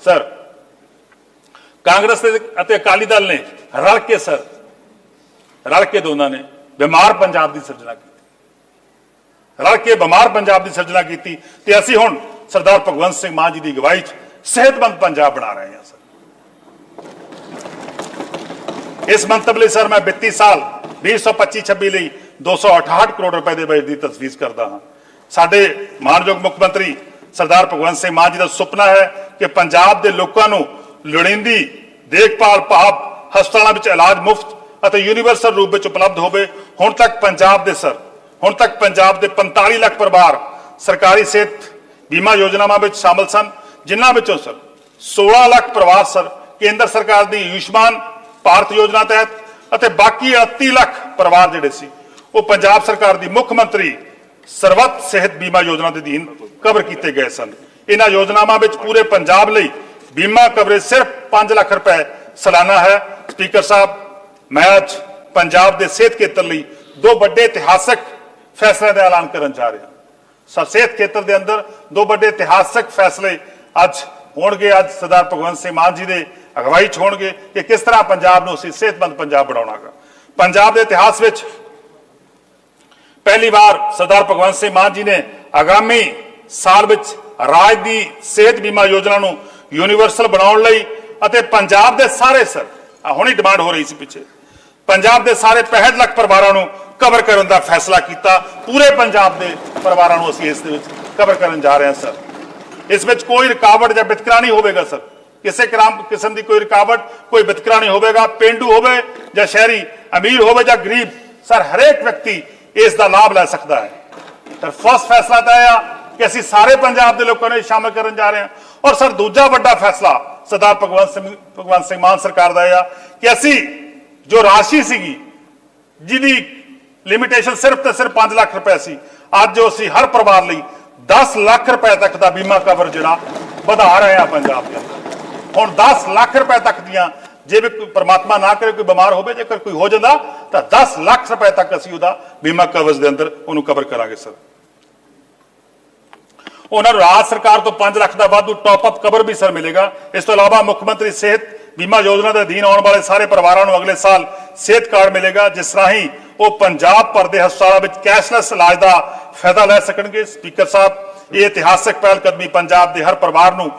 [SPEAKER 1] ਸਰ, ਕਾਂਗਰਸ ਤੇ- ਅਤੇ ਅਕਾਲੀ ਦਲ ਨੇ ਰਲ ਕੇ, ਸਰ, ਰਲ ਕੇ ਦੋਨਾਂ ਨੇ ਬਿਮਾਰ ਪੰਜਾਬ ਦੀ ਸਿਰਜਣਾ ਕੀਤੀ। ਰਲ ਕੇ ਬਿਮਾਰ ਪੰਜਾਬ ਦੀ ਸਿਰਜਣਾ ਕੀਤੀ ਤੇ ਅਸੀਂ ਹੁਣ ਸਰਦਾਰ ਭਗਵੰਤ ਸਿੰਘ ਮਾਨ ਜੀ ਦੀ ਅਗਵਾਈ 'ਚ ਸਿਹਤਮੰਦ ਪੰਜਾਬ ਬਣਾ ਰਹੇ ਹਾਂ, ਸਰ। ਇਸ ਮੰਤਵ ਲਈ, ਸਰ, ਮੈਂ ਵਿੱਤੀ ਸਾਲ 2025-26 ਲਈ 268 ਕਰੋੜ ਰੁਪਏ ਦੇ ਬਜਟ ਦੀ ਤਜਵੀਜ਼ ਕਰਦਾ ਹਾਂ। ਸਾਡੇ ਮਾਨਯੋਗ ਮੁੱਖ ਮੰਤਰੀ ਸਰਦਾਰ ਭਗਵੰਤ ਸਿੰਘ ਮਾਨ ਜੀ ਦਾ ਸੁਪਨਾ ਹੈ ਕਿ ਪੰਜਾਬ ਦੇ ਲੋਕਾਂ ਨੂੰ ਲੋੜੀਂਦੀ ਦੇਖਭਾਲ ਭਾਵ ਹਸਪਤਾਲਾਂ ਵਿੱਚ ਇਲਾਜ ਮੁਫਤ ਅਤੇ ਯੂਨੀਵਰਸਲ ਰੂਪ ਵਿੱਚ ਉਪਲਬਧ ਹੋਵੇ। ਹੁਣ ਤੱਕ ਪੰਜਾਬ ਦੇ ਸਰ, ਹੁਣ ਤੱਕ ਪੰਜਾਬ ਦੇ 45 ਲੱਖ ਪਰਿਵਾਰ ਸਰਕਾਰੀ ਸਿਹਤ ਬੀਮਾ ਯੋਜਨਾਵਾਂ ਵਿੱਚ ਸ਼ਾਮਲ ਸਨ, ਜਿਨ੍ਹਾਂ ਵਿੱਚੋਂ ਸਰ 16 ਲੱਖ ਪਰਿਵਾਰ ਸਰ ਕੇਂਦਰ ਸਰਕਾਰ ਦੀ ਆਯੁਸ਼ਮਾਨ ਭਾਰਤ ਯੋਜਨਾ ਤਹਿਤ ਅਤੇ ਬਾਕੀ 38 ਲੱਖ ਪਰਿਵਾਰ ਜਿਹੜੇ ਸੀ ਉਹ ਪੰਜਾਬ ਸਰਕਾਰ ਦੀ ਮੁੱਖ ਮੰਤਰੀ ਸਰਬੱਤ ਸਿਹਤ ਬੀਮਾ ਯੋਜਨਾ ਦੇ ਅਧੀਨ ਕਵਰ ਕੀਤੇ ਗਏ ਸਨ। ਇਹਨਾਂ ਯੋਜਨਾਵਾਂ ਵਿੱਚ ਪੂਰੇ ਪੰਜਾਬ ਲਈ ਬੀਮਾ ਕਵਰੇਜ ਸਿਰਫ 5 ਲੱਖ ਰੁਪਏ ਸਾਲਾਨਾ ਹੈ। ਸਪੀਕਰ ਸਾਹਿਬ, ਮੈਂ ਅੱਜ ਪੰਜਾਬ ਦੇ ਸਿਹਤ ਖੇਤਰ ਲਈ ਦੋ ਵੱਡੇ ਇਤਿਹਾਸਕ ਫੈਸਲਿਆਂ ਦਾ ਐਲਾਨ ਕਰਨ ਜਾ ਰਿਹਾ। ਸਰ ਸਿਹਤ ਖੇਤਰ ਦੇ ਅੰਦਰ ਦੋ ਵੱਡੇ ਇਤਿਹਾਸਕ ਫੈਸਲੇ ਅੱਜ ਹੋਣਗੇ। ਅੱਜ ਸਰਦਾਰ ਭਗਵੰਤ ਸਿੰਘ ਮਾਨ ਜੀ ਦੇ ਅਗਵਾਈ 'ਚ ਹੋਣਗੇ ਕਿ ਕਿਸ ਤਰ੍ਹਾਂ ਪੰਜਾਬ ਨੂੰ ਅਸੀਂ ਸਿਹਤਮੰਦ ਪੰਜਾਬ ਬਣਾਉਣਾਗਾ ਪੰਜਾਬ ਦੇ ਇਤਿਹਾਸ ਵਿੱਚ ਪਹਿਲੀ ਵਾਰ ਸਰਦਾਰ ਭਗਵੰਤ ਸਿੰਘ ਮਾਨ ਜੀ ਨੇ ਆਗਾਮੀ ਸਾਲ ਵਿੱਚ ਰਾਜ ਦੀ ਸਿਹਤ ਬੀਮਾ ਯੋਜਨਾ ਨੂੰ ਯੂਨੀਵਰਸਲ ਬਣਾਉਣ ਲਈ ਅਤੇ ਪੰਜਾਬ ਦੇ ਸਾਰੇ ਸਰ ਹੁਣੀ ਡਿਮਾਂਡ ਹੋ ਰਹੀ ਸੀ ਪਿੱਛੇ, ਪੰਜਾਬ ਦੇ ਸਾਰੇ 65 ਲੱਖ ਪਰਿਵਾਰਾਂ ਨੂੰ ਕਵਰ ਕਰਨ ਦਾ ਫੈਸਲਾ ਕੀਤਾ, ਪੂਰੇ ਪੰਜਾਬ ਦੇ ਪਰਿਵਾਰਾਂ ਨੂੰ ਅਸੀਂ ਇਸ ਦੇ ਵਿੱਚ ਕਵਰ ਕਰਨ ਜਾ ਰਹੇ ਹਾਂ, ਸਰ। ਇਸ ਵਿੱਚ ਕੋਈ ਰੁਕਾਵਟ ਜਾਂ ਵਿਤਕਰਾ ਨਹੀਂ ਹੋਵੇਗਾ, ਸਰ। ਕਿਸੇ ਕਰਾਮ ਕਿਸਮ ਦੀ ਕੋਈ ਰੁਕਾਵਟ, ਕੋਈ ਵਿਤਕਰਾ ਨਹੀਂ ਹੋਵੇਗਾ, ਪਿੰਡੂ ਹੋਵੇ ਜਾਂ ਸ਼ਹਿਰੀ, ਅਮੀਰ ਹੋਵੇ ਜਾਂ ਗਰੀਬ, ਸਰ, ਹਰੇਕ ਵਿਅਕਤੀ ਇਸ ਦਾ ਲਾਭ ਲੈ ਸਕਦਾ ਹੈ। ਤਾਂ ਫਸਟ ਫੈਸਲਾ ਤਾਂ ਇਹ ਆ ਕਿ ਅਸੀਂ ਸਾਰੇ ਪੰਜਾਬ ਦੇ ਲੋਕਾਂ ਨੂੰ ਇਹ ਸ਼ਾਮਲ ਕਰਨ ਜਾ ਰਹੇ ਹਾਂ। ਔਰ ਸਰ, ਦੂਜਾ ਵੱਡਾ ਫੈਸਲਾ ਸਰਦਾਰ ਭਗਵੰਤ ਸਿੰਘ ਭਗਵੰਤ ਸਿੰਘ ਮਾਨ ਸਰਕਾਰ ਦਾ ਇਹ ਆ ਕਿ ਅਸੀਂ ਜੋ ਰਾਸ਼ੀ ਸੀਗੀ, ਜਿਹਦੀ ਲਿਮਿਟੇਸ਼ਨ ਸਿਰਫ ਤੇ ਸਿਰਫ 5 ਲੱਖ ਰੁਪਏ ਸੀ, ਅੱਜ ਜੋ ਅਸੀਂ ਹਰ ਪਰਿਵਾਰ ਲਈ 10 ਲੱਖ ਰੁਪਏ ਤੱਕ ਦਾ ਬੀਮਾ ਕਵਰ ਜਿਹੜਾ ਵਧਾ ਰਹੇ ਆ ਪੰਜਾਬ ਦੇ ਹੁਣ 10 ਲੱਖ ਰੁਪਏ ਤੱਕ ਦੀਆਂ ਜੇ ਵੀ ਕੋਈ ਪ੍ਰਮਾਤਮਾ ਨਾ ਕਰੇ, ਕੋਈ ਬਿਮਾਰ ਹੋਵੇ, ਜੇਕਰ ਕੋਈ ਹੋ ਜਾਂਦਾ, ਤਾਂ 10 ਲੱਖ ਰੁਪਏ ਤੱਕ ਅਸੀਂ ਉਹਦਾ ਬੀਮਾ ਕਵਰੇਜ ਦੇ ਅੰਦਰ ਉਹਨੂੰ ਕਵਰ ਕਰਾਂਗੇ, ਸਰ। ਉਹਨਾਂ ਨੂੰ ਰਾਜ ਸਰਕਾਰ ਤੋਂ 5 ਲੱਖ ਦਾ ਵਾਧੂ ਟੌਪ ਅਪ ਕਵਰ ਵੀ, ਸਰ, ਮਿਲੇਗਾ। ਇਸ ਤੋਂ ਇਲਾਵਾ ਮੁੱਖ ਮੰਤਰੀ ਸਿਹਤ ਬੀਮਾ ਯੋਜਨਾ ਦੇ ਅਧੀਨ ਆਉਣ ਵਾਲੇ ਸਾਰੇ ਪਰਿਵਾਰਾਂ ਨੂੰ ਅਗਲੇ ਸਾਲ ਸਿਹਤ ਕਾਰਡ ਮਿਲੇਗਾ, ਜਿਸ ਰਾਹੀਂ ਉਹ ਪੰਜਾਬ ਭਰ ਦੇ ਹਸਪਤਾਲਾਂ ਵਿੱਚ ਕੈਸ਼ਲੈਸ ਇਲਾਜ ਦਾ ਫਾਇਦਾ ਲੈ ਸਕਣਗੇ। ਸਪੀਕਰ ਸਾਹਿਬ, ਇਹ ਇਤਿਹਾਸਕ ਪਹਿਲ ਕਦਮੀ ਪੰਜਾਬ ਦੇ ਹਰ ਪਰਿਵਾਰ ਨੂੰ